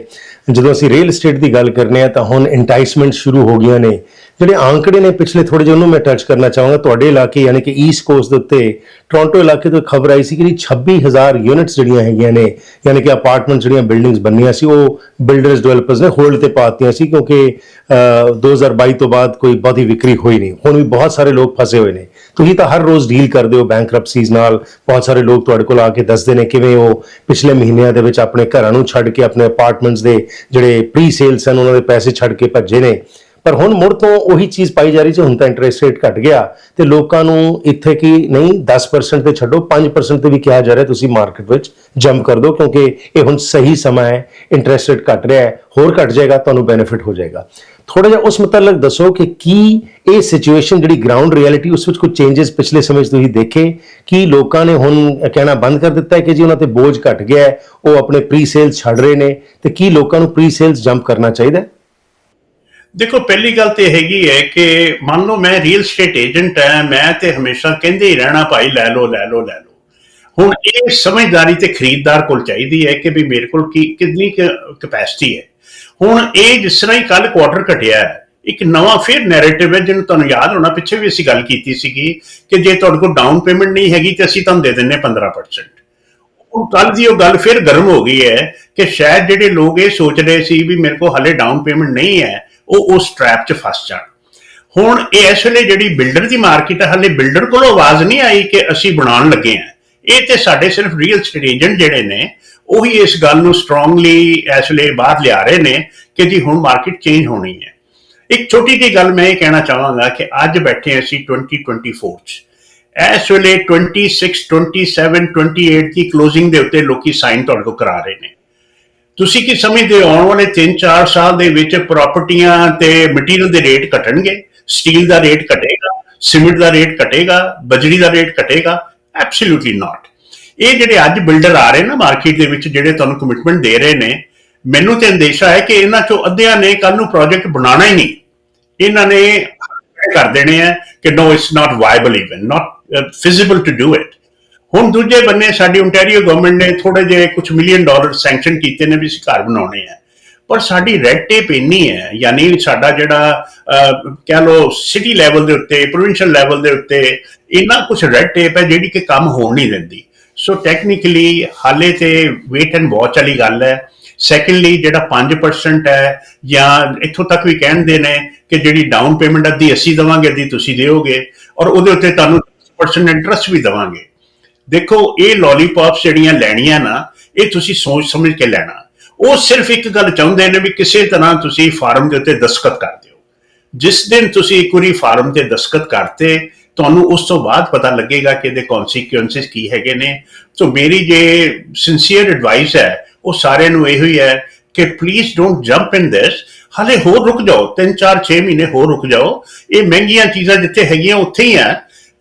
ਜਦੋਂ ਅਸੀਂ ਰੀਅਲ ਏਸਟੇਟ ਦੀ ਗੱਲ ਕਰਨੇ ਆ ਤਾਂ ਹੁਣ ਇੰਟਾਈਸਮੈਂਟ ਸ਼ੁਰੂ ਹੋ ਗਈਆਂ ਨੇ। ਜਿਹੜੇ ਆંકੜੇ ਨੇ ਪਿਛਲੇ ਥੋੜੇ ਜਿਹੇ ਉਹਨੂੰ ਮੈਂ ਟੱਚ ਕਰਨਾ ਚਾਹਾਂਗਾ। ਤੁਹਾਡੇ ਇਲਾਕੇ ਯਾਨੀ ਕਿ ਈਸਟ ਕੋਸਟ ਦੇ ਉੱਤੇ ਟੋਰਾਂਟੋ ਇਲਾਕੇ ਤੋਂ ਖਬਰ ਆਈ ਸੀ ਕਿ ਜੀ 26000 ਯੂਨਿਟਸ ਜਿਹੜੀਆਂ ਹੈਗੀਆਂ ਨੇ ਯਾਨੀ ਕਿ ਅਪਾਰਟਮੈਂਟ ਜਿਹੜੀਆਂ ਬਿਲਡਿੰਗਸ ਬਣਨੀਆਂ ਸੀ ਉਹ ਬਿਲਡਰਸ ਡਿਵੈਲਪਰਸ ਨੇ ਹੋਲਡ ਤੇ ਪਾਤੀਆਂ ਸੀ ਕਿਉਂਕਿ ਅਹ, 2022 ਤੋਂ ਬਾਅਦ ਕੋਈ ਬਹੁਤੀ ਵਿਕਰੀ ਹੋਈ ਨਹੀਂ। ਹੁਣ ਵੀ ਬਹੁਤ ਸਾਰੇ ਲੋਕ ਫਸੇ ਹੋਏ ਨੇ। ਤੁਸੀਂ ਤਾਂ ਹਰ ਰੋਜ਼ ਡੀਲ ਕਰਦੇ ਹੋ ਬੈਂਕਰਪਸੀਜ਼ ਨਾਲ। ਬਹੁਤ ਸਾਰੇ ਲੋਕ ਤੁਹਾਡੇ ਕੋਲ ਆ ਕੇ ਦੱਸਦੇ ਨੇ ਕਿਵੇਂ ਉਹ ਪਿਛਲੇ ਮਹੀਨਿਆਂ ਦੇ ਵਿੱਚ ਆਪਣੇ ਘਰਾਂ ਨੂੰ ਛੱਡ ਕੇ, ਆਪਣੇ ਅਪਾਰਟਮੈਂਟਸ ਦੇ ਜਿਹੜੇ ਪ੍ਰੀ ਸੇਲਸ ਹਨ, ਉਹਨਾਂ ਦੇ ਪੈਸੇ ਛੱਡ ਕੇ ਭੱਜੇ ਨੇ। ਪਰ ਹੁਣ ਮੁੜ ਤੋਂ ਉਹੀ ਚੀਜ਼ ਪਾਈ ਜਾ ਰਹੀ ਸੀ, ਹੁਣ ਤਾਂ ਇੰਟਰਸਟ ਰੇਟ ਘਟ ਗਿਆ ਤੇ ਲੋਕਾਂ ਨੂੰ ਇੱਥੇ ਕੀ ਨਹੀਂ 10% ਤੇ ਛੱਡੋ 5% ਤੇ ਵੀ ਕਿਹਾ ਜਾ ਰਿਹਾ ਤੁਸੀਂ ਮਾਰਕੀਟ ਵਿੱਚ ਜੰਪ ਕਰ ਦਿਓ, ਕਿਉਂਕਿ ਇਹ ਹੁਣ ਸਹੀ ਸਮਾਂ ਹੈ ਇੰਟਰਸਟ ਰੇਟ ਘਟ ਰਿਹਾ ਹੈ, ਹੋਰ ਘਟ ਜਾਏਗਾ, ਤੁਹਾਨੂੰ ਬੈਨੀਫਿਟ ਹੋ ਜਾਏਗਾ। ਥੋੜਾ ਜਿਹਾ ਉਸ ਮੁਤਲਕ ਦੱਸੋ ਕਿ ਕੀ ਇਹ ਸਿਚੁਏਸ਼ਨ ਜਿਹੜੀ ਗਰਾਊਂਡ ਰਿਐਲਿਟੀ ਉਸ ਵਿੱਚ ਕੋਈ ਚੇਂਜਸ ਪਿਛਲੇ ਸਮੇਂ 'ਚ ਤੁਸੀਂ ਦੇਖੇ ਕੀ ਲੋਕਾਂ ਨੇ ਹੁਣ ਕਹਿਣਾ ਬੰਦ ਕਰ ਦਿੱਤਾ ਹੈ ਕਿ ਜੀ ਉਹਨਾਂ ਤੇ ਬੋਝ ਘਟ ਗਿਆ ਹੈ, ਉਹ ਆਪਣੇ ਪ੍ਰੀ ਸੇਲਸ ਛੱਡ ਰਹੇ ਨੇ ਤੇ ਕੀ ਲੋਕਾਂ ਨੂੰ ਪ੍ਰੀ ਸੇਲਸ ਜੰਪ ਕਰਨਾ ਚਾਹੀਦਾ ਹੈ? ਦੇਖੋ, ਪਹਿਲੀ ਗੱਲ ਤੇ ਹੈਗੀ ਹੈ ਕਿ ਮੰਨ ਲਓ ਮੈਂ ਰੀਅਲ ਸਟੇਟ ਏਜੰਟ ਹਾਂ, ਮੈਂ ਤੇ ਹਮੇਸ਼ਾ ਕਹਿੰਦੇ ਹੀ ਰਹਿਣਾ ਭਾਈ, ਲੈ ਲਓ ਲੈ ਲਓ ਲੈ ਲਓ। ਹੁਣ ਇਹ ਸਮਝਦਾਰੀ ਤੇ ਖਰੀਦਦਾਰ ਕੋਲ ਚਾਹੀਦੀ ਹੈ ਕਿ ਵੀ ਮੇਰੇ ਕੋਲ ਕੀ ਕਿੰਨੀ ਕਪੈਸਿਟੀ ਹੈ। ਹੁਣ ਇਹ ਜਿਸ ਤਰ੍ਹਾਂ ਹੀ ਕੱਲ ਕੁਆਟਰ ਘਟਿਆ ਹੈ, ਇੱਕ ਨਵਾਂ ਫਿਰ ਨੈਰੇਟਿਵ ਹੈ, ਜਿਹਨੂੰ ਤੁਹਾਨੂੰ ਯਾਦ ਹੋਣਾ, ਪਿੱਛੇ ਵੀ ਅਸੀਂ ਗੱਲ ਕੀਤੀ ਸੀਗੀ ਕਿ ਜੇ ਤੁਹਾਡੇ ਕੋਲ ਡਾਊਨ ਪੇਮੈਂਟ ਨਹੀਂ ਹੈਗੀ ਤੇ ਅਸੀਂ ਤੁਹਾਨੂੰ ਦੇ ਦਿੰਨੇ 15% ਉਹ ਕੱਲ ਦੀ ਉਹ ਗੱਲ ਫਿਰ ਗਰਮ ਹੋ ਗਈ ਹੈ ਕਿ ਸ਼ਾਇਦ ਜਿਹੜੇ ਲੋਕ ਇਹ ਸੋਚ ਰਹੇ ਸੀ ਵੀ ਮੇਰੇ ਕੋਲ ਹਲੇ ਡਾਊਨ ਪੇਮੈਂਟ ਨਹੀਂ ਹੈ ਉਹ ਉਸ ਟ੍ਰੈਪ 'ਚ ਫਸ ਜਾਣ। ਹੁਣ ਇਹ ਇਸ ਵੇਲੇ ਜਿਹੜੀ ਬਿਲਡਰ ਦੀ ਮਾਰਕੀਟ ਹੈ ਹਲੇ ਬਿਲਡਰ ਕੋਲੋਂ ਆਵਾਜ਼ ਨਹੀਂ ਆਈ ਕਿ ਅਸੀਂ ਬਣਾਉਣ ਲੱਗੇ ਹਾਂ ਇਹ ਤੇ ਸਾਡੇ ਸਿਰਫ ਰੀਅਲ ਸਟੇਟ ਏਜੰਟ ਜਿਹੜੇ ਨੇ, ਉਹੀ ਇਸ ਗੱਲ ਨੂੰ ਸਟਰੋਂਗਲੀ ਇਸ ਵੇਲੇ ਬਾਹਰ ਲਿਆ ਰਹੇ ਨੇ ਕਿ ਜੀ ਹੁਣ ਮਾਰਕੀਟ ਚੇਂਜ ਹੋਣੀ ਹੈ। ਇੱਕ ਛੋਟੀ ਜਿਹੀ ਗੱਲ ਮੈਂ ਇਹ ਕਹਿਣਾ ਚਾਹਾਂਗਾ ਕਿ ਅੱਜ ਬੈਠੇ ਹਾਂ ਅਸੀਂ 2024 ਚ। ਇਸ ਵੇਲੇ 26 27 28 ਦੀ ਕਲੋਜ਼ਿੰਗ ਦੇ ਉੱਤੇ ਲੋਕੀ ਸਾਈਨ ਤੁਹਾਡੇ ਕੋਲ ਕਰਾ ਰਹੇ ਨੇ। ਤੁਸੀਂ ਕੀ ਸਮਝਦੇ ਹੋ, ਆਉਣ ਵਾਲੇ 3-4 ਸਾਲ ਦੇ ਵਿੱਚ ਪ੍ਰਾਪਰਟੀਆਂ ਤੇ ਮਟੀਰੀਅਲ ਦੇ ਰੇਟ ਘਟਣਗੇ? ਸਟੀਲ ਦਾ ਰੇਟ ਘਟੇਗਾ ਸੀਮਿੰਟ ਦਾ ਰੇਟ ਘਟੇਗਾ, ਬਜਰੀ ਦਾ ਰੇਟ ਘਟੇਗਾ? ਐਬਸੋਲੂਟਲੀ ਨਾਟ ਇਹ ਜਿਹੜੇ ਅੱਜ ਬਿਲਡਰ ਆ ਰਹੇ ਨਾ ਮਾਰਕੀਟ ਦੇ ਵਿੱਚ, ਜਿਹੜੇ ਤੁਹਾਨੂੰ ਕਮਿਟਮੈਂਟ ਦੇ ਰਹੇ ਨੇ, ਮੈਨੂੰ ਤੇ ਅੰਦੇਸ਼ਾ ਹੈ ਕਿ ਇਹਨਾਂ ਚੋਂ ਅੱਧਿਆਂ ਨੇ ਕੱਲ ਨੂੰ ਪ੍ਰੋਜੈਕਟ ਬਣਾਉਣਾ ਹੀ ਨਹੀਂ। ਇਹਨਾਂ ਨੇ ਕਰ ਦੇਣੇ ਆ ਕਿ no it's not viable even not feasible to do it ਹੁਣ ਦੂਜੇ ਬੰਨੇ ਸਾਡੀ ਓਨਟਾਰੀਓ ਗਵਰਨਮੈਂਟ ਨੇ ਥੋੜੇ ਜਿਹੇ ਕੁਝ ਮਿਲੀਅਨ ਡਾਲਰ ਸੈਂਕਸ਼ਨ ਕੀਤੇ ਨੇ ਵੀ ਅਸੀਂ ਘਰ ਬਣਾਉਣੇ ਆ। ਪਰ ਸਾਡੀ ਰੈੱਡ ਟੇਪ ਇੰਨੀ ਹੈ, ਯਾਨੀ ਸਾਡਾ ਜਿਹੜਾ ਕਹਿ ਲੋ ਸਿਟੀ ਲੈਵਲ ਦੇ ਉੱਤੇ ਪ੍ਰੋਵਿੰਸ਼ੀਅਲ ਲੈਵਲ ਦੇ ਉੱਤੇ ਇੰਨਾ ਕੁਝ ਰੈੱਡ ਟੇਪ ਹੈ ਜਿਹੜੀ ਕਿ ਕੰਮ ਹੋਣ ਨਹੀਂ ਦਿੰਦੀ। ਸੋ ਟੈਕਨੀਕਲੀ ਹਾਲੇ ਤੇ ਵੇਟ ਐਂਡ ਵਾਚ ਵਾਲੀ ਗੱਲ ਹੈ। ਸੈਕੰਡਲੀ ਜਿਹੜਾ 5% ਹੈ, ਜਾਂ ਇੱਥੋਂ ਤੱਕ ਵੀ ਕਹਿੰਦੇ ਨੇ ਕਿ ਜਿਹੜੀ ਡਾਊਨ ਪੇਮੈਂਟ ਅੱਧੀ ਅਸੀਂ ਦੇਵਾਂਗੇ, ਅੱਧੀ ਤੁਸੀਂ ਦਿਓਗੇ, ਔਰ ਉਹਦੇ ਉੱਤੇ ਤੁਹਾਨੂੰ 10% ਇੰਟਰਸਟ ਵੀ ਦੇਵਾਂਗੇ। ਦੇਖੋ, ਇਹ ਲੋਲੀਪੌਪਸ ਜਿਹੜੀਆਂ ਲੈਣੀਆਂ ਨਾ, ਇਹ ਤੁਸੀਂ ਸੋਚ ਸਮਝ ਕੇ ਲੈਣਾ। ਉਹ ਸਿਰਫ ਇੱਕ ਗੱਲ ਚਾਹੁੰਦੇ ਨੇ ਵੀ ਕਿਸੇ ਤਰ੍ਹਾਂ ਤੁਸੀਂ ਫਾਰਮ ਦੇ ਉੱਤੇ ਦਸਖਤ ਕਰ ਦਿਓ ਜਿਸ ਦਿਨ ਤੁਸੀਂ ਇੱਕ ਵਾਰੀ ਫਾਰਮ ਤੇ ਦਸਖਤ ਕਰਤੇ, ਤੁਹਾਨੂੰ ਉਸ ਤੋਂ ਬਾਅਦ ਪਤਾ ਲੱਗੇਗਾ ਕਿ ਇਹਦੇ ਕਨਸੀਕੁਐਂਸਸ ਕੀ ਹੈਗੇ ਨੇ। ਸੋ ਮੇਰੀ ਜੇ ਸਿੰਸੀਅਰ ਐਡਵਾਈਸ ਹੈ, ਉਹ ਸਾਰਿਆਂ ਨੂੰ ਇਹੋ ਹੀ ਹੈ ਕਿ please don't jump in this ਹਾਲੇ ਹੋਰ ਰੁਕ ਜਾਓ 3 4 6 ਮਹੀਨੇ ਹੋਰ ਰੁਕ ਜਾਓ। ਇਹ ਮਹਿੰਗੀਆਂ ਚੀਜ਼ਾਂ ਜਿੱਥੇ ਹੈਗੀਆਂ, ਉੱਥੇ ਹੀ ਆ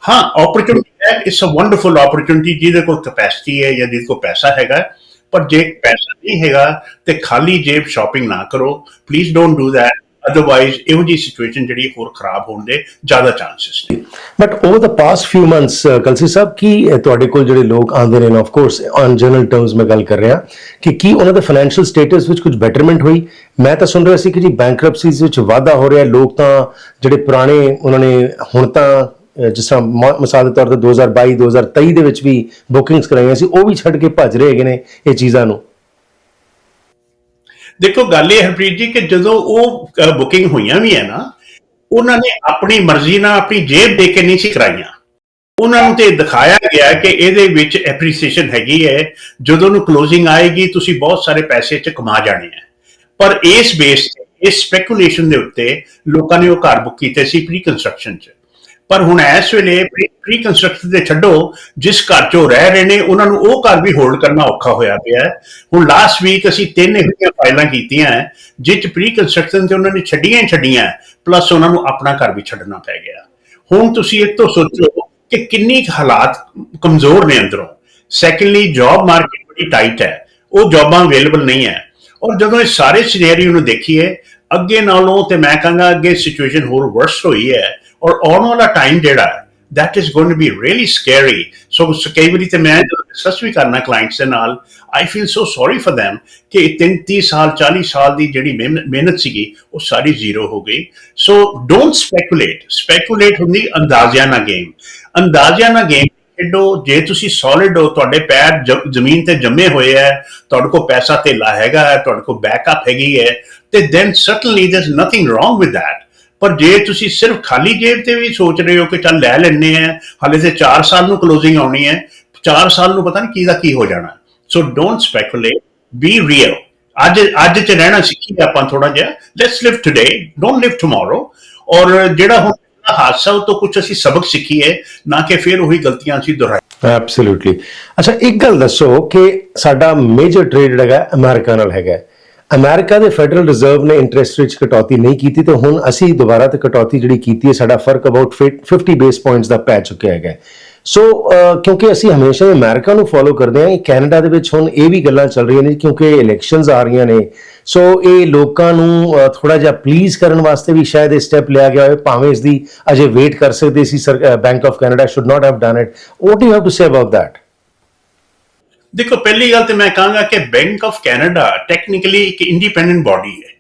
ਹਾਂ ਓਪਰਚੁਨਿਟੀ ਹੈ ਇਟਸ ਅ ਵੰਡਰਫੁਲ ਓਪਰਚੁਨਿਟੀ ਜਿਹਦੇ ਕੋਲ ਕੈਪੈਸਿਟੀ ਹੈ ਜਾਂ ਜਿਹਦੇ ਕੋਲ ਪੈਸਾ ਹੈਗਾ ਪਰ ਜੇ ਪੈਸਾ ਨਹੀਂ ਹੈਗਾ ਤੇ ਖਾਲੀ ਜੇਬ ਸ਼ਾਪਿੰਗ ਨਾ ਕਰੋ। Please don't do that otherwise ਇਹੋ ਜੀ ਸਿਚੁਏਸ਼ਨ ਜਿਹੜੀ ਹੋਰ ਖਰਾਬ ਹੋਣ ਦੇ ਜ਼ਿਆਦਾ ਚਾਂਸਸ ਨੇ। But over the past few months Kalsi Sahib, ਕੀ ਤੁਹਾਡੇ ਕੋਲ ਜਿਹੜੇ ਲੋਕ ਆਉਂਦੇ ਨੇ of course on general terms ਮੈਂ ਗੱਲ ਕਰ ਰਿਹਾ, ਕਿ ਕੀ ਉਹਨਾਂ ਦੇ ਫਾਈਨੈਂਸ਼ੀਅਲ ਸਟੇਟਸ ਵਿੱਚ ਕੁਝ ਬੈਟਰਮੈਂਟ ਹੋਈ? ਮੈਂ ਤਾਂ ਸੁਣ ਰਿਹਾ ਸੀ ਕਿ ਜੀ ਬੈਂਕਰਪਸੀਜ਼ ਵਿੱਚ ਵਾਧਾ ਹੋ ਰਿਹਾ, ਲੋਕ ਤਾਂ ਜਿਹੜੇ ਪੁਰਾਣੇ ਉਹਨਾਂ ਨੇ ਹੁਣ ਤਾਂ ਜਿਸ ਤਰ੍ਹਾਂ ਮਿਸਾਲ ਦੇ ਤੌਰ ਤੇ 2022 2023 ਦੇ ਵਿੱਚ ਵੀ ਬੁਕਿੰਗਸ ਕਰਾਈਆਂ ਸੀ, ਉਹ ਵੀ ਛੱਡ ਕੇ ਭੱਜ ਰਹੇ ਹੈਗੇ ਨੇ ਇਹ ਚੀਜ਼ਾਂ ਨੂੰ। ਦੇਖੋ, ਗੱਲ ਇਹ ਹਰਪ੍ਰੀਤ ਜੀ ਕਿ ਜਦੋਂ ਉਹ ਬੁਕਿੰਗ ਹੋਈਆਂ ਵੀ ਹੈ ਨਾ, ਉਹਨਾਂ ਨੇ ਆਪਣੀ ਮਰਜ਼ੀ ਨਾਲ ਆਪਣੀ ਜੇਬ ਦੇ ਕੇ ਨਹੀਂ ਸੀ ਕਰਾਈਆਂ। ਉਹਨਾਂ ਨੂੰ ਤੇ ਦਿਖਾਇਆ ਗਿਆ ਕਿ ਇਹਦੇ ਵਿੱਚ ਐਪਰੀਸੀਏਸ਼ਨ ਹੈਗੀ ਹੈ। ਜਦੋਂ ਨੂੰ ਕਲੋਜ਼ਿੰਗ ਆਏਗੀ, ਤੁਸੀਂ ਬਹੁਤ ਸਾਰੇ ਪੈਸੇ ਚ ਕਮਾ ਜਾਣੇ ਆ ਪਰ ਇਸ ਬੇਸ ਇਸ ਸਪੈਕੂਲੇਸ਼ਨ ਦੇ ਉੱਤੇ ਲੋਕਾਂ ਨੇ ਉਹ ਘਰ ਬੁੱਕ ਕੀਤੇ ਸੀ ਪ੍ਰੀ ਕੰਸਟਰਕਸ਼ਨ ਚ। ਪਰ ਹੁਣ ਇਸ ਵੇਲੇ ਪ੍ਰੀ ਕੰਸਟਰਕਸ਼ਨ ਦੇ ਛੱਡੋ ਜਿਸ ਘਰ 'ਚ ਉਹ ਰਹਿ ਰਹੇ ਨੇ ਉਹਨਾਂ ਨੂੰ ਉਹ ਘਰ ਵੀ ਹੋਲਡ ਕਰਨਾ ਔਖਾ ਹੋਇਆ ਪਿਆ ਹੈ। ਹੁਣ ਲਾਸਟ ਵੀਕ ਅਸੀਂ ਤਿੰਨ ਇਹੋ ਜਿਹੀਆਂ ਫਾਈਲਾਂ ਕੀਤੀਆਂ ਹੈ, ਜਿਹ 'ਚ ਪ੍ਰੀ ਕੰਸਟਰਕਸ਼ਨ ਤੇ ਉਹਨਾਂ ਨੇ ਛੱਡੀਆਂ ਹੀ ਛੱਡੀਆਂ ਪਲੱਸ ਉਹਨਾਂ ਨੂੰ ਆਪਣਾ ਘਰ ਵੀ ਛੱਡਣਾ ਪੈ ਗਿਆ। ਹੁਣ ਤੁਸੀਂ ਇਹ ਤੋਂ ਸੋਚੋ ਕਿ ਕਿੰਨੀ ਕੁ ਹਾਲਾਤ ਕਮਜ਼ੋਰ ਨੇ ਅੰਦਰੋਂ। ਸੈਕੰਡਲੀ ਜੌਬ ਮਾਰਕੀਟ ਬੜੀ ਟਾਈਟ ਹੈ ਉਹ ਜੌਬਾਂ ਅਵੇਲੇਬਲ ਨਹੀਂ ਹੈ। ਔਰ ਜਦੋਂ ਇਹ ਸਾਰੇ ਸਿਨੈਰੀਓ ਨੂੰ ਦੇਖੀਏ ਅੱਗੇ ਨਾਲੋਂ ਤੇ ਮੈਂ ਕਹਾਂਗਾ ਅੱਗੇ ਸਿਚੁਏਸ਼ਨ ਹੋਰ ਵਰਸ ਹੋਈ ਹੈ। ਔਰ ਆਉਣ ਵਾਲਾ ਟਾਈਮ ਜਿਹੜਾ ਹੈ, that is going to be really scary. So so ਕਈ ਵਾਰੀ ਤੇ ਮੈਂ ਜਦੋਂ ਡਿਸਕਸ ਵੀ ਕਰਨਾ ਕਲਾਇੰਟਸ ਦੇ ਨਾਲ I feel so sorry for them ਕਿ 30 ਸਾਲ 40 ਸਾਲ ਦੀ ਜਿਹੜੀ ਮਿਹਨਤ ਸੀਗੀ, ਉਹ ਸਾਰੀ ਜ਼ੀਰੋ ਹੋ ਗਈ। ਸੋ ਡੋਨਟ ਸਪੈਕੂਲੇਟ ਸਪੈਕੂਲੇਟ ਹੁੰਦੀ ਅੰਦਾਜ਼ਿਆਂ ਨਾਲ ਗੇਮ ਅੰਦਾਜ਼ਿਆਂ ਨਾਲ ਗੇਮ ਜੇ ਤੁਸੀਂ ਸੋਲਿਡ ਹੋ, ਤੁਹਾਡੇ ਪੈਰ ਜ਼ਮੀਨ ਤੇ ਜੰਮੇ ਹੋਏ ਹੈ, ਤੁਹਾਡੇ ਕੋਲ ਪੈਸਾ ਤੇ ਹੈਗਾ ਹੈ, ਤੁਹਾਡੇ ਕੋਲ ਬੈਕਅਪ ਹੈਗੀ ਹੈ, ਤੇ then certainly there is nothing wrong with that ਪਰ ਜੇ ਤੁਸੀਂ ਸਿਰਫ ਖਾਲੀ ਜੇਬ ਤੇ ਵੀ ਸੋਚ ਰਹੇ ਹੋ ਕਿ ਚੱਲ ਲੈ ਲੈਣੇ ਆ ਹਾਲੇ ਤੇ 4 ਸਾਲ ਨੂੰ ਕਲੋਜ਼ਿੰਗ ਆਉਣੀ ਹੈ 4 ਸਾਲ ਨੂੰ ਪਤਾ ਨਹੀਂ ਕੀ ਦਾ ਕੀ ਹੋ ਜਾਣਾ। So don't speculate be real ਅੱਜ ਅੱਜ ਚ ਰਹਿਣਾ ਸਿੱਖੀਏ ਆਪਾਂ ਥੋੜਾ ਜਿਹਾ। Let's live today don't live tomorrow ਔਰ ਜਿਹੜਾ ਹੁਣ ਹਾਦਸਾ, ਉਹ ਤੋਂ ਕੁਝ ਅਸੀਂ ਸਬਕ ਸਿੱਖੀਏ, ਨਾ ਕਿ ਫਿਰ ਉਹੀ ਗਲਤੀਆਂ ਅਸੀਂ ਦੁਹਰਾਈਏ। ਐਬਸੋਲੂਟਲੀ ਅੱਛਾ, ਇੱਕ ਗੱਲ ਦੱਸੋ ਕਿ ਸਾਡਾ ਮੇਜਰ ਟ੍ਰੇਡ ਜਿਹੜਾ ਹੈਗਾ, ਅਮਰੀਕਾ ਨਾਲ ਹੈਗਾ। ਅਮਰੀਕਾ ਦੇ ਫੈਡਰਲ ਰਿਜ਼ਰਵ ਨੇ ਇੰਟਰਸਟ ਵਿੱਚ ਕਟੌਤੀ ਨਹੀਂ ਕੀਤੀ ਤੇ ਹੁਣ ਅਸੀਂ ਦੁਬਾਰਾ ਤੇ ਕਟੌਤੀ ਜਿਹੜੀ ਕੀਤੀ ਹੈ, ਸਾਡਾ ਫ਼ਰਕ ਅਬਾਊਟ 50 ਬੇਸ ਪੁਆਇੰਟਸ ਦਾ ਪੈ ਚੁੱਕਿਆ ਹੈਗਾ ਸੋ ਕਿਉਂਕਿ ਅਸੀਂ ਹਮੇਸ਼ਾ ਹੀ ਅਮਰੀਕਾ ਨੂੰ ਫੋਲੋ ਕਰਦੇ ਹਾਂ ਕੈਨੇਡਾ ਦੇ ਵਿੱਚ ਹੁਣ ਇਹ ਵੀ ਗੱਲਾਂ ਚੱਲ ਰਹੀਆਂ ਨੇ ਕਿਉਂਕਿ ਇਲੈਕਸ਼ਨਸ ਆ ਰਹੀਆਂ ਨੇ। ਸੋ ਇਹ ਲੋਕਾਂ ਨੂੰ ਥੋੜਾ ਜਿਹਾ ਪਲੀਜ਼ ਕਰਨ ਵਾਸਤੇ ਵੀ ਸ਼ਾਇਦ ਇਹ ਸਟੈਪ ਲਿਆ ਗਿਆ ਹੋਵੇ, ਭਾਵੇਂ ਇਸ ਦੀ ਅਜੇ ਵੇਟ ਕਰ ਸਕਦੇ ਸੀ bank of Canada should not have done it what do you have to say about that ਦੇਖੋ, ਪਹਿਲੀ ਗੱਲ ਤੇ ਮੈਂ ਕਹਾਂਗਾ ਕਿ ਬੈਂਕ ਆਫ ਕੈਨੇਡਾ ਟੈਕਨੀਕਲੀ ਇੱਕ ਇੰਡੀਪੈਂਡੈਂਟ ਬਾਡੀ ਹੈ।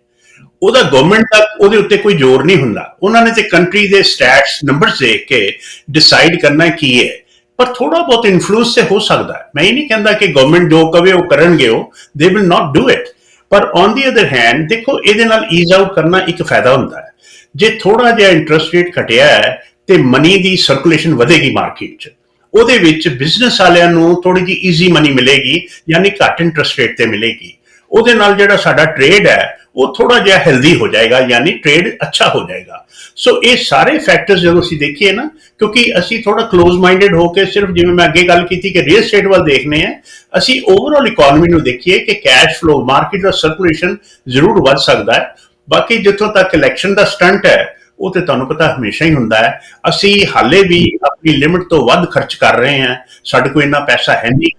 ਉਹਦਾ ਗਵਰਨਮੈਂਟ ਦਾ ਉਹਦੇ ਉੱਤੇ ਕੋਈ ਜ਼ੋਰ ਨਹੀਂ ਹੁੰਦਾ। ਉਹਨਾਂ ਨੇ ਤੇ ਕੰਟਰੀ ਦੇ ਸਟੈਟਸ ਨੰਬਰਸ ਦੇਖ ਕੇ ਡਿਸਾਈਡ ਕਰਨਾ ਕੀ ਹੈ। ਪਰ ਥੋੜਾ ਬਹੁਤ ਇਨਫਲੂਐਂਸ ਤੇ ਹੋ ਸਕਦਾ ਹੈ। ਮੈਂ ਇਹ ਨਹੀਂ ਕਹਿੰਦਾ ਕਿ ਗਵਰਨਮੈਂਟ ਜੋ ਕਵੇ ਉਹ ਕਰਨਗੇ ਉਹ। They will not do it ਪਰ ਔਨ ਦੀ ਅਦਰ ਹੈਂਡ ਦੇਖੋ, ਇਹਦੇ ਨਾਲ ਈਜ਼ ਆਊਟ ਕਰਨਾ ਇੱਕ ਫਾਇਦਾ ਹੁੰਦਾ ਹੈ। ਜੇ ਥੋੜਾ ਜਿਹਾ ਇੰਟਰਸਟ ਰੇਟ ਘਟਿਆ ਹੈ ਤੇ ਮਨੀ ਦੀ ਸਰਕੂਲੇਸ਼ਨ ਵਧੇਗੀ ਮਾਰਕੀਟ 'ਚ। ਉਹਦੇ ਵਿੱਚ ਬਿਜ਼ਨਸ ਵਾਲਿਆਂ ਨੂੰ ਥੋੜੀ ਜਿਹੀ ਈਜ਼ੀ ਮਨੀ ਮਿਲੇਗੀ, ਯਾਨੀ ਘੱਟ ਇੰਟਰਸਟ ਰੇਟ ਤੇ ਮਿਲੇਗੀ। ਉਹਦੇ ਨਾਲ ਜਿਹੜਾ ਸਾਡਾ ਟ੍ਰੇਡ ਹੈ, ਉਹ ਥੋੜਾ ਜਿਹਾ ਹੈਲਦੀ ਹੋ ਜਾਏਗਾ, ਯਾਨੀ ਟ੍ਰੇਡ ਅੱਛਾ ਹੋ ਜਾਏਗਾ। ਸੋ ਇਹ ਸਾਰੇ ਫੈਕਟਰਸ ਜਦੋਂ ਅਸੀਂ ਦੇਖੀਏ ਨਾ, ਕਿਉਂਕਿ ਅਸੀਂ ਥੋੜਾ ক্লোਜ਼ ਮਾਈਂਡਡ ਹੋ ਕੇ ਸਿਰਫ ਜਿਵੇਂ ਮੈਂ ਅੱਗੇ ਗੱਲ ਕੀਤੀ ਕਿ ਰੀਅਲ ਏਸਟੇਟ ਵੱਲ ਦੇਖਨੇ ਆ ਅਸੀਂ ਓਵਰਆਲ ਇਕਨੋਮੀ ਨੂੰ ਦੇਖੀਏ ਕਿ ਕੈਸ਼ ਫਲੋ ਮਾਰਕੀਟ ਦਾ ਸਰਕੂਲੇਸ਼ਨ ਜ਼ਰੂਰ ਵੱਧ ਸਕਦਾ ਹੈ। ਬਾਕੀ ਜਿੱਥੋਂ ਤੱਕ ਇਲੈਕਸ਼ਨ ਦਾ ਸਟੰਟ ਹੈ ਉਹ ਤੇ ਤੁਹਾਨੂੰ ਪਤਾ ਹਮੇਸ਼ਾ ਹੀ ਹੁੰਦਾ ਹੈ। ਅਸੀਂ ਹਾਲੇ ਵੀ ਆਪਣੀ ਲਿਮਿਟ ਤੋਂ ਵੱਧ ਖਰਚ ਕਰ ਰਹੇ ਹਾਂ। ਸਾਡੇ ਕੋਲ ਇੰਨਾ ਪੈਸਾ ਹੈ ਨਹੀਂ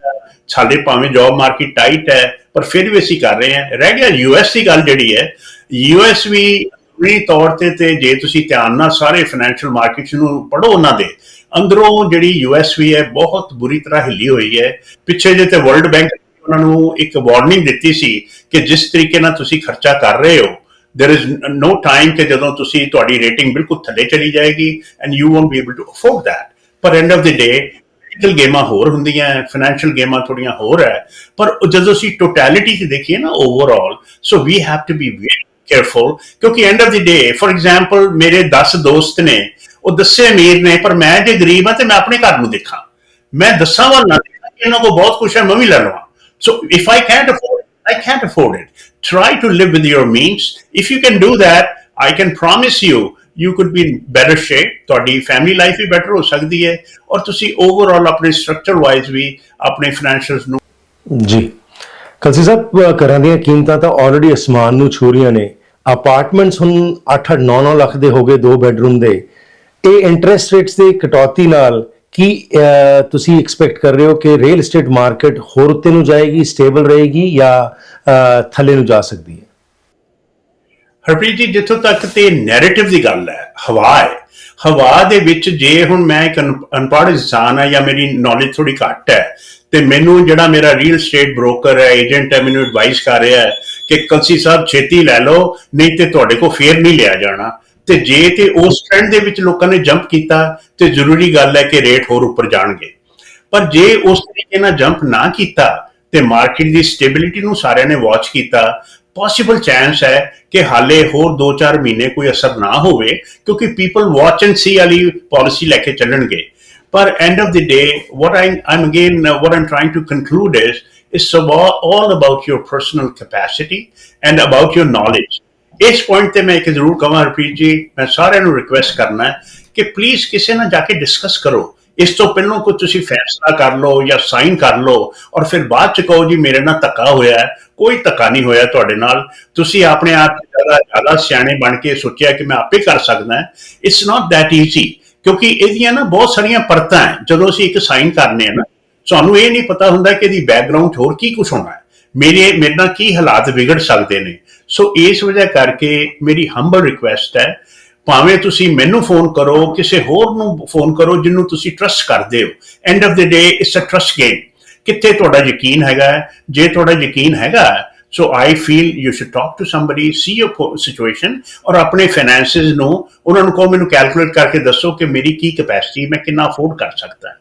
ਸਾਡੇ ਭਾਵੇਂ ਜੌਬ ਮਾਰਕੀਟ ਟਾਈਟ ਹੈ, ਪਰ ਫਿਰ ਵੀ ਅਸੀਂ ਕਰ ਰਹੇ ਹਾਂ। ਰਹਿ ਗਿਆ ਯੂਐਸ ਦੀ ਗੱਲ ਜਿਹੜੀ ਹੈ। ਯੂਐਸ ਵੀ ਵੀ ਤੌਰ ਤੇ ਤੇ ਜੇ ਤੁਸੀਂ ਧਿਆਨ ਨਾਲ ਸਾਰੇ ਫਾਈਨੈਂਸ਼ੀਅਲ ਮਾਰਕੀਟਸ ਨੂੰ ਪੜੋ ਉਹਨਾਂ ਦੇ, ਅੰਦਰੋਂ ਜਿਹੜੀ ਯੂਐਸ ਵੀ ਹੈ, ਬਹੁਤ ਬੁਰੀ ਤਰ੍ਹਾਂ ਹਿੱਲੀ ਹੋਈ ਹੈ। ਪਿੱਛੇ ਜੇ ਤੇ ਵਰਲਡ ਬੈਂਕ ਉਹਨਾਂ ਨੂੰ ਇੱਕ ਵਾਰਨਿੰਗ ਦਿੱਤੀ ਸੀ ਕਿ ਜਿਸ ਤਰੀਕੇ ਨਾਲ ਤੁਸੀਂ ਖਰਚਾ ਕਰ ਰਹੇ ਹੋ there is no time ਕਿ ਜਦੋਂ ਤੁਸੀਂ ਤੁਹਾਡੀ ਰੇਟਿੰਗ ਬਿਲਕੁਲ ਥੱਲੇ ਚਲੀ ਜਾਏਗੀ and you won't be able to afford that. ਪਰ end of the day political ਗੇਮਾਂ ਹੋਰ ਹੁੰਦੀਆਂ ਫਾਈਨੈਂਸ਼ੀਅਲ ਗੇਮਾਂ ਥੋੜੀਆਂ ਹੋਰ ਹੈ, ਪਰ ਜਦੋਂ ਅਸੀਂ ਟੋਟੈਲਿਟੀ ਤੇ ਦੇਖੀਏ ਨਾ overall so we have to be very careful ਕਿਉਂਕਿ end of the day for example ਮੇਰੇ 10 ਦੋਸਤ ਨੇ, ਉਹ ਦੱਸੇ ਅਮੀਰ ਨੇ, ਪਰ ਮੈਂ ਜੇ ਗਰੀਬ ਹਾਂ ਤੇ ਮੈਂ ਆਪਣੇ ਘਰ ਨੂੰ ਦੇਖਾਂ। ਮੈਂ ਦੱਸਾਂ ਵੱਲ ਨਾ ਦੇਖਾਂ ਕਿ ਇਹਨਾਂ ਕੋਲ ਬਹੁਤ ਕੁਝ ਹੈ, ਮੈਂ ਵੀ ਲੈ ਲਵਾਂ। So if I can't afford I can't afford it. Try to live with your means. If you can do that, I can promise you, you could be in better shape. ਤੁਹਾਡੀ ਫੈਮਿਲੀ ਲਾਈਫ ਵੀ better ਹੋ ਸਕਦੀ ਹੈ ਔਰ ਤੁਸੀਂ overall ਆਪਣੇ structure wise ਵੀ ਆਪਣੇ financials ਨੂੰ ਜੀ ਕਲਸੀ ਸਾਹਿਬ ਘਰਾਂ ਦੀਆਂ ਕੀਮਤਾਂ ਤਾਂ ਆਲਰੇਡੀ ਅਸਮਾਨ ਨੂੰ ਛੂ ਰਹੀਆਂ ਨੇ ਅਪਾਰਟਮੈਂਟਸ ਹੁਣ 8-8 9-9 ਲੱਖ ਦੇ ਹੋ ਗਏ ਦੋ ਬੈਡਰੂਮ ਦੇ ਇਹ ਇੰਟਰਸਟ ਰੇਟਸ ਦੀ ਕਟੌਤੀ ਨਾਲ ਕੀ ਤੁਸੀਂ ਐਕਸਪੈਕਟ ਕਰ ਰਹੇ ਹੋ ਕਿ ਰੀਅਲ ਏਸਟੇਟ ਮਾਰਕੀਟ ਹੋਰ ਉੱਤੇ ਨੂੰ ਜਾਏਗੀ ਸਟੇਬਲ ਰਹੇਗੀ ਜਾਂ ਥੱਲੇ ਨੂੰ ਜਾ ਸਕਦੀ ਹੈ? ਹਰਪ੍ਰੀਤ ਜੀ, ਜਿੱਥੋਂ ਤੱਕ ਤੇ ਨੈਰੇਟਿਵ ਦੀ ਗੱਲ ਹੈ, ਹਵਾ ਹੈ। ਹਵਾ ਦੇ ਵਿੱਚ ਜੇ ਹੁਣ ਮੈਂ ਇੱਕ ਅਨ- ਅਨਪੜ੍ਹ ਇਨਸਾਨ ਹਾਂ ਜਾਂ ਮੇਰੀ ਨੌਲੇਜ ਥੋੜੀ ਘੱਟ ਹੈ, ਤੇ ਮੈਨੂੰ ਜਿਹੜਾ ਮੇਰਾ ਰੀਅਲ ਏਸਟੇਟ ਬ੍ਰੋਕਰ ਹੈ ਏਜੰਟ ਹੈ, ਮੈਨੂੰ ਐਡਵਾਈਸ ਕਰ ਰਿਹਾ ਹੈ ਕਿ ਕਲਸੀ ਸਾਹਿਬ ਛੇਤੀ ਲੈ ਲਓ, ਨਹੀਂ ਤੇ ਤੁਹਾਡੇ ਕੋਲ ਫੇਰ ਨਹੀਂ ਲਿਆ ਜਾਣਾ। ਤੇ ਜੇ ਤੇ ਉਸ ਟ੍ਰੈਂਡ ਦੇ ਵਿੱਚ ਲੋਕਾਂ ਨੇ ਜੰਪ ਕੀਤਾ ਤੇ ਜ਼ਰੂਰੀ ਗੱਲ ਹੈ ਕਿ ਰੇਟ ਹੋਰ ਉੱਪਰ ਜਾਣਗੇ। ਪਰ ਜੇ ਉਸ ਤਰੀਕੇ ਨਾਲ ਜੰਪ ਨਾ ਕੀਤਾ ਤੇ ਮਾਰਕੀਟ ਦੀ ਸਟੇਬਿਲਿਟੀ ਨੂੰ ਸਾਰਿਆਂ ਨੇ ਵਾਚ ਕੀਤਾ ਪੋਸੀਬਲ ਚਾਂਸ ਹੈ ਕਿ ਹਾਲੇ ਹੋਰ 2-4 ਮਹੀਨੇ ਕੋਈ ਅਸਰ ਨਾ ਹੋਵੇ ਕਿਉਂਕਿ ਪੀਪਲ ਵਾਚ ਐਂਡ ਸੀ ਵਾਲੀ ਪਾਲਿਸੀ ਲੈ ਕੇ ਚੱਲਣਗੇ। ਪਰ end of the day what I i'm again uh, what i'm trying to conclude is it's about your about your personal capacity and about ਇਸ ਪੁਆਇੰਟ ਤੇ ਮੈਂ ਇੱਕ ਜ਼ਰੂਰ ਕਹਾਂ ਹਰਪ੍ਰੀਤ ਜੀ, ਮੈਂ ਸਾਰਿਆਂ ਨੂੰ ਰਿਕੁਐਸਟ ਕਰਨਾ ਕਿ ਪਲੀਜ਼ ਕਿਸੇ ਨਾਲ ਜਾ ਕੇ ਡਿਸਕਸ ਕਰੋ। ਇਸ ਤੋਂ ਪਹਿਲਾਂ ਕੋਈ ਤੁਸੀਂ ਫੈਸਲਾ ਕਰ ਲਓ ਜਾਂ ਸਾਈਨ ਕਰ ਲਓ ਔਰ ਫਿਰ ਬਾਅਦ ਚ ਕਹੋ ਜੀ ਮੇਰੇ ਨਾਲ ਧੱਕਾ ਹੋਇਆ ਹੈ, ਕੋਈ ਧੱਕਾ ਨਹੀਂ ਹੋਇਆ ਤੁਹਾਡੇ ਨਾਲ। ਤੁਸੀਂ ਆਪਣੇ ਆਪ ਜ਼ਿਆਦਾ ਜ਼ਿਆਦਾ ਸਿਆਣੇ ਬਣ ਕੇ ਸੋਚਿਆ ਕਿ ਮੈਂ ਆਪੇ ਕਰ ਸਕਦਾ ਇਟਸ ਨਾਟ that ਈਜ਼ੀ ਕਿਉਂਕਿ ਇਹਦੀਆਂ ਨਾ ਬਹੁਤ ਸਾਰੀਆਂ ਪਰਤਾਂ ਹੈ। ਜਦੋਂ ਅਸੀਂ ਇੱਕ ਸਾਈਨ ਕਰਨੇ ਆ ਨਾ, ਤੁਹਾਨੂੰ ਇਹ ਨਹੀਂ ਪਤਾ ਹੁੰਦਾ ਕਿ ਇਹਦੀ ਬੈਕਗ੍ਰਾਉਂਡ ਹੋਰ ਕੀ ਕੁਝ ਹੋਣਾ ਹੈ। ਮੇਰੇ ਮੇਰੇ ਨਾਲ ਕੀ ਹਾਲਾਤ ਵਿਗੜ ਸਕਦੇ ਨੇ। ਸੋ ਇਸ ਵਜ੍ਹਾ ਕਰਕੇ ਮੇਰੀ ਹੰਬਲ ਰਿਕੁਐਸਟ ਹੈ, ਭਾਵੇਂ ਤੁਸੀਂ ਮੈਨੂੰ ਫੋਨ ਕਰੋ, ਕਿਸੇ ਹੋਰ ਨੂੰ ਫੋਨ ਕਰੋ ਜਿਹਨੂੰ ਤੁਸੀਂ ਟਰਸਟ ਕਰਦੇ ਹੋ। End of the day it's a trust game ਕਿੱਥੇ ਤੁਹਾਡਾ ਯਕੀਨ ਹੈਗਾ ਜੇ ਤੁਹਾਡਾ ਯਕੀਨ ਹੈਗਾ so I feel you should talk to somebody see your situation ਔਰ ਆਪਣੇ ਫਾਈਨੈਂਸਿਸ ਨੂੰ, ਉਹਨਾਂ ਨੂੰ ਕਹੋ, ਮੈਨੂੰ ਕੈਲਕੂਲੇਟ ਕਰਕੇ ਦੱਸੋ ਕਿ ਮੇਰੀ ਕੀ ਕਪੈਸਿਟੀ ਮੈਂ ਕਿੰਨਾ ਅਫੋਰਡ ਕਰ ਸਕਦਾ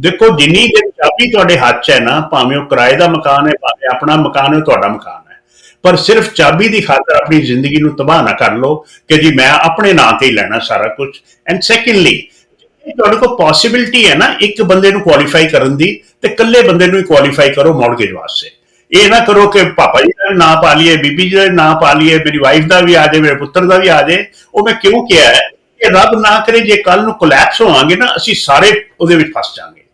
ਦੇਖੋ, ਜਿੰਨੀ ਦੇਰ ਚਾਬੀ ਤੁਹਾਡੇ ਹੱਥ 'ਚ ਹੈ ਨਾ, ਭਾਵੇਂ ਉਹ ਕਿਰਾਏ ਦਾ ਮਕਾਨ ਹੈ, ਭਾਵੇਂ ਆਪਣਾ ਮਕਾਨ ਹੈ ਤੁਹਾਡਾ ਮਕਾਨ ਪਰ ਸਿਰਫ ਚਾਬੀ ਦੀ ਖਾਤਰ ਆਪਣੀ ਜ਼ਿੰਦਗੀ ਨੂੰ ਤਬਾਹ ਨਾ ਕਰ ਲਓ ਕਿ ਜੀ ਮੈਂ ਆਪਣੇ ਨਾਂ ਤੇ ਹੀ ਲੈਣਾ ਸਾਰਾ ਕੁਝ ਐਂਡ ਸੈਕੰਡਲੀ ਤੁਹਾਡੇ ਕੋਲ ਪੋਸਿਬਿਲਿਟੀ ਹੈ ਨਾ ਇੱਕ ਬੰਦੇ ਨੂੰ ਕੁਆਲੀਫਾਈ ਕਰਨ ਦੀ ਤੇ ਇਕੱਲੇ ਬੰਦੇ ਨੂੰ ਹੀ ਕੁਆਲੀਫਾਈ ਕਰੋ ਮੌਰਗੇਜ ਵਾਸਤੇ। ਇਹ ਨਾ ਕਰੋ ਕਿ ਪਾਪਾ ਜੀ ਦਾ ਨਾਂ ਪਾ ਲਈਏ, ਬੀਬੀ ਜੀ ਦਾ ਨਾਂ ਪਾ ਲਈਏ, ਮੇਰੀ ਵਾਈਫ ਦਾ ਵੀ ਆ ਜਾਏ, ਮੇਰੇ ਪੁੱਤਰ ਦਾ ਵੀ ਆ ਜਾਏ। ਉਹ ਮੈਂ ਕਿਉਂ ਕਿਹਾ ਹੈ ਕਿ ਰੱਬ ਨਾ ਕਰੇ ਜੇ ਕੱਲ ਨੂੰ ਕੋਲੈਪਸ ਹੋਵਾਂਗੇ ਨਾ, ਅਸੀਂ ਸਾਰੇ ਉਹਦੇ ਵਿੱਚ ਫਸ ਜਾਾਂਗੇ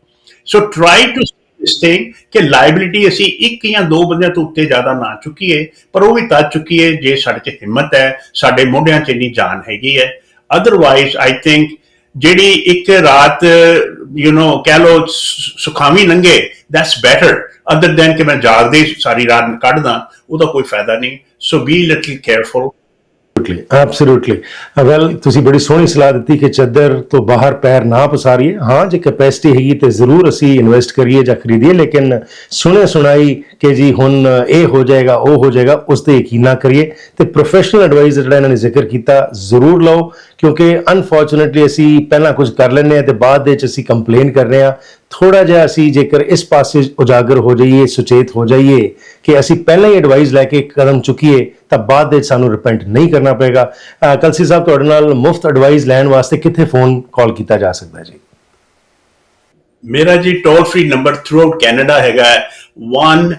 ਸੋ ਟਰਾਈ ਟੂ ਇਸ ਥਿੰਗ ਕਿ ਲਾਇਬਿਲਿਟੀ ਅਸੀਂ ਇੱਕ ਜਾਂ ਦੋ ਬੰਦਿਆਂ ਤੋਂ ਉੱਤੇ ਜ਼ਿਆਦਾ ਨਾ ਚੁੱਕੀਏ, ਪਰ ਉਹ ਵੀ ਤਦ ਚੁੱਕੀਏ ਜੇ ਸਾਡੇ 'ਚ ਹਿੰਮਤ ਹੈ, ਸਾਡੇ ਮੋਢਿਆਂ 'ਚ ਇੰਨੀ ਜਾਨ ਹੈਗੀ ਹੈ। ਅਦਰਵਾਈਜ਼ ਆਈ ਥਿੰਕ ਜਿਹੜੀ ਇੱਕ ਰਾਤ ਯੂ نو ਕਹਿ ਲੋ ਸੁਖਾਵੀ ਲੰਗੇ ਦੈਟਸ ਬੈਟਰ ਅਦਰ ਦੈਨ ਕਿ ਮੈਂ ਜਾਗਦੇ ਸਾਰੀ ਰਾਤ ਕੱਢਦਾ, ਉਹਦਾ ਕੋਈ ਫਾਇਦਾ ਨਹੀਂ। So be little careful absolutely well uh, ਤੁਸੀਂ ਬੜੀ ਸੋਹਣੀ ਸਲਾਹ ਦਿੱਤੀ ਕਿ ਚੱਦਰ ਤੋਂ ਬਾਹਰ ਪੈਰ ਨਾ ਪਸਾਰੀਏ। ਹਾਂ, ਜੇ ਕੈਪੈਸਿਟੀ ਹੈਗੀ ਤੇ ਜ਼ਰੂਰ ਅਸੀਂ ਇਨਵੈਸਟ ਕਰੀਏ ਜਾਂ ਖਰੀਦੀਏ, ਲੇਕਿਨ ਸੁਣੇ ਸੁਣਾਈ ਕਿ ਜੀ ਹੁਣ ਇਹ ਹੋ ਜਾਏਗਾ, ਉਹ ਹੋ ਜਾਏਗਾ, ਉਸ ਤੇ ਯਕੀਨ ਨਾ ਕਰੀਏ। ਤੇ ਪ੍ਰੋਫੈਸ਼ਨਲ ਐਡਵਾਈਸ ਜਿਹੜਾ ਇਹਨਾਂ ਨੇ ਜ਼ਿਕਰ ਕੀਤਾ, ਜ਼ਰੂਰ ਲਓ। ਕਿਉਂਕਿ ਅਨਫੋਰਚੂਨੇਟਲੀ ਅਸੀਂ ਪਹਿਲਾਂ ਕੁਝ ਕਰ ਲੈਂਦੇ ਆ ਤੇ ਬਾਅਦ ਦੇ ਵਿੱਚ ਅਸੀਂ ਕੰਪਲੇਨ ਕਰ ਰਹੇ ਆ ਥੋੜਾ ਜਿਹਾ ਅਸੀਂ ਜੇਕਰ ਇਸ ਪਾਸੇ ਉਜਾਗਰ ਹੋ ਜਾਈਏ, ਸੁਚੇਤ ਹੋ ਜਾਈਏ ਕਿ ਅਸੀਂ ਪਹਿਲਾਂ ਹੀ ਐਡਵਾਈਸ ਲੈ ਕੇ ਕਦਮ ਚੁੱਕੀਏ, ਤਾਂ ਬਾਅਦ ਦੇ ਸਾਨੂੰ ਰਿਪੈਂਟ ਨਹੀਂ ਕਰਨਾ ਪਏਗਾ। ਕਲਸੀ ਸਾਹਿਬ, ਤੁਹਾਡੇ ਨਾਲ ਮੁਫਤ ਐਡਵਾਈਸ ਲੈਣ ਵਾਸਤੇ ਕਿੱਥੇ ਫੋਨ ਕਾਲ ਕੀਤਾ ਜਾ ਸਕਦਾ ਜੀ? ਮੇਰਾ ਜੀ toll free number throughout Canada ਹੈਗਾ 1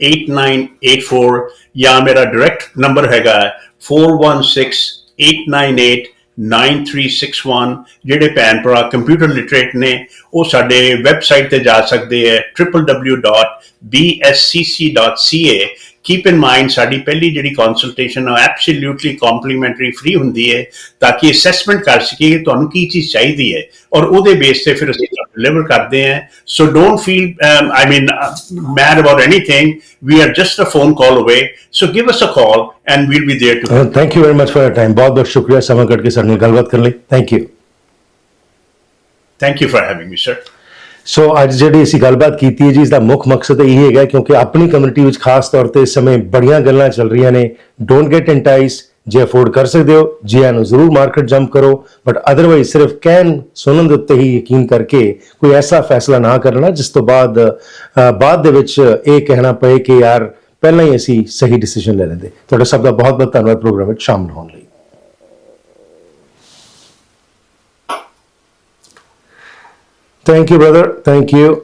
8667908984 ਜਾਂ ਮੇਰਾ ਡਾਇਰੈਕਟ ਨੰਬਰ ਹੈਗਾ 4168989361 ਜਿਹੜੇ ਭੈਣ ਭਰਾ ਕੰਪਿਊਟਰ ਲਿਟਰੇਟ ਨੇ ਉਹ ਸਾਡੇ ਵੈਬਸਾਈਟ ਤੇ ਜਾ ਸਕਦੇ ਹੈ www.bscc.ca ਕੀਪ ਇਨ ਮਾਈਂਡ ਸਾਡੀ ਪਹਿਲੀ ਜਿਹੜੀ ਕੰਸਲਟੇਸ਼ਨ ਹੈ ਐਬਸੋਲੂਟਲੀ ਕੰਪਲੀਮੈਂਟਰੀ ਫ੍ਰੀ ਹੁੰਦੀ ਹੈ ਤਾਂ ਕਿ ਅਸੈਸਮੈਂਟ ਕਰ ਸਕੀਏ ਤੁਹਾਨੂੰ ਕੀ ਚੀਜ਼ ਚਾਹੀਦੀ ਹੈ ਔਰ ਉਹਦੇ ਬੇਸ ਤੇ ਫਿਰ ਅਸੀਂ deliver करते हैं so don't feel I mean mad about anything we are just a phone call away so give us a call and we'll be there too thank you very much for your time बहुत बहुत शुक्रिया समा करके sir ने गलबात कर ली thank you thank you for having me sir so ਅੱਜ ਜਿਹੜੀ ਅਸੀਂ ਗੱਲਬਾਤ ਕੀਤੀ ਹੈ ਜੀ ਇਸ ਦਾ ਮੁੱਖ ਮਕਸਦ ਇਹ ਹੈਗਾ ਕਿਉਂਕਿ ਆਪਣੀ ਕਮਿਊਨਿਟੀ ਵਿੱਚ ਖਾਸ ਤੌਰ ਤੇ ਇਸ ਸਮੇਂ ਬੜੀਆਂ ਗੱਲਾਂ ਚੱਲ ਰਹੀਆਂ ਨੇ ਡੋਨਟ ਗੈਟ ਐਂਟਾਈਸਡ ਜੇ ਅਫੋਰਡ ਕਰ ਸਕਦੇ ਹੋ, ਜੀ ਨੂੰ ਜ਼ਰੂਰ ਮਾਰਕੀਟ ਜੰਪ ਕਰੋ ਬਟ ਅਦਰਵਾਈਜ਼ ਸਿਰਫ ਕਹਿਣ, ਸੁਣਨ ਦੇ ਉੱਤੇ ਹੀ ਯਕੀਨ ਕਰਕੇ ਕੋਈ ਐਸਾ ਫੈਸਲਾ ਨਾ ਕਰਨਾ, ਜਿਸ ਤੋਂ ਬਾਅਦ ਬਾਅਦ ਦੇ ਵਿੱਚ ਇਹ ਕਹਿਣਾ ਪਏ ਕਿ ਯਾਰ ਪਹਿਲਾਂ ਹੀ ਅਸੀਂ ਸਹੀ ਡਿਸੀਜਨ ਲੈ ਲੈਂਦੇ। ਤੁਹਾਡਾ ਸਭ ਦਾ ਬਹੁਤ ਬਹੁਤ ਧੰਨਵਾਦ ਪ੍ਰੋਗਰਾਮ ਵਿੱਚ ਸ਼ਾਮਲ ਹੋਣ ਲਈ। Thank you brother thank you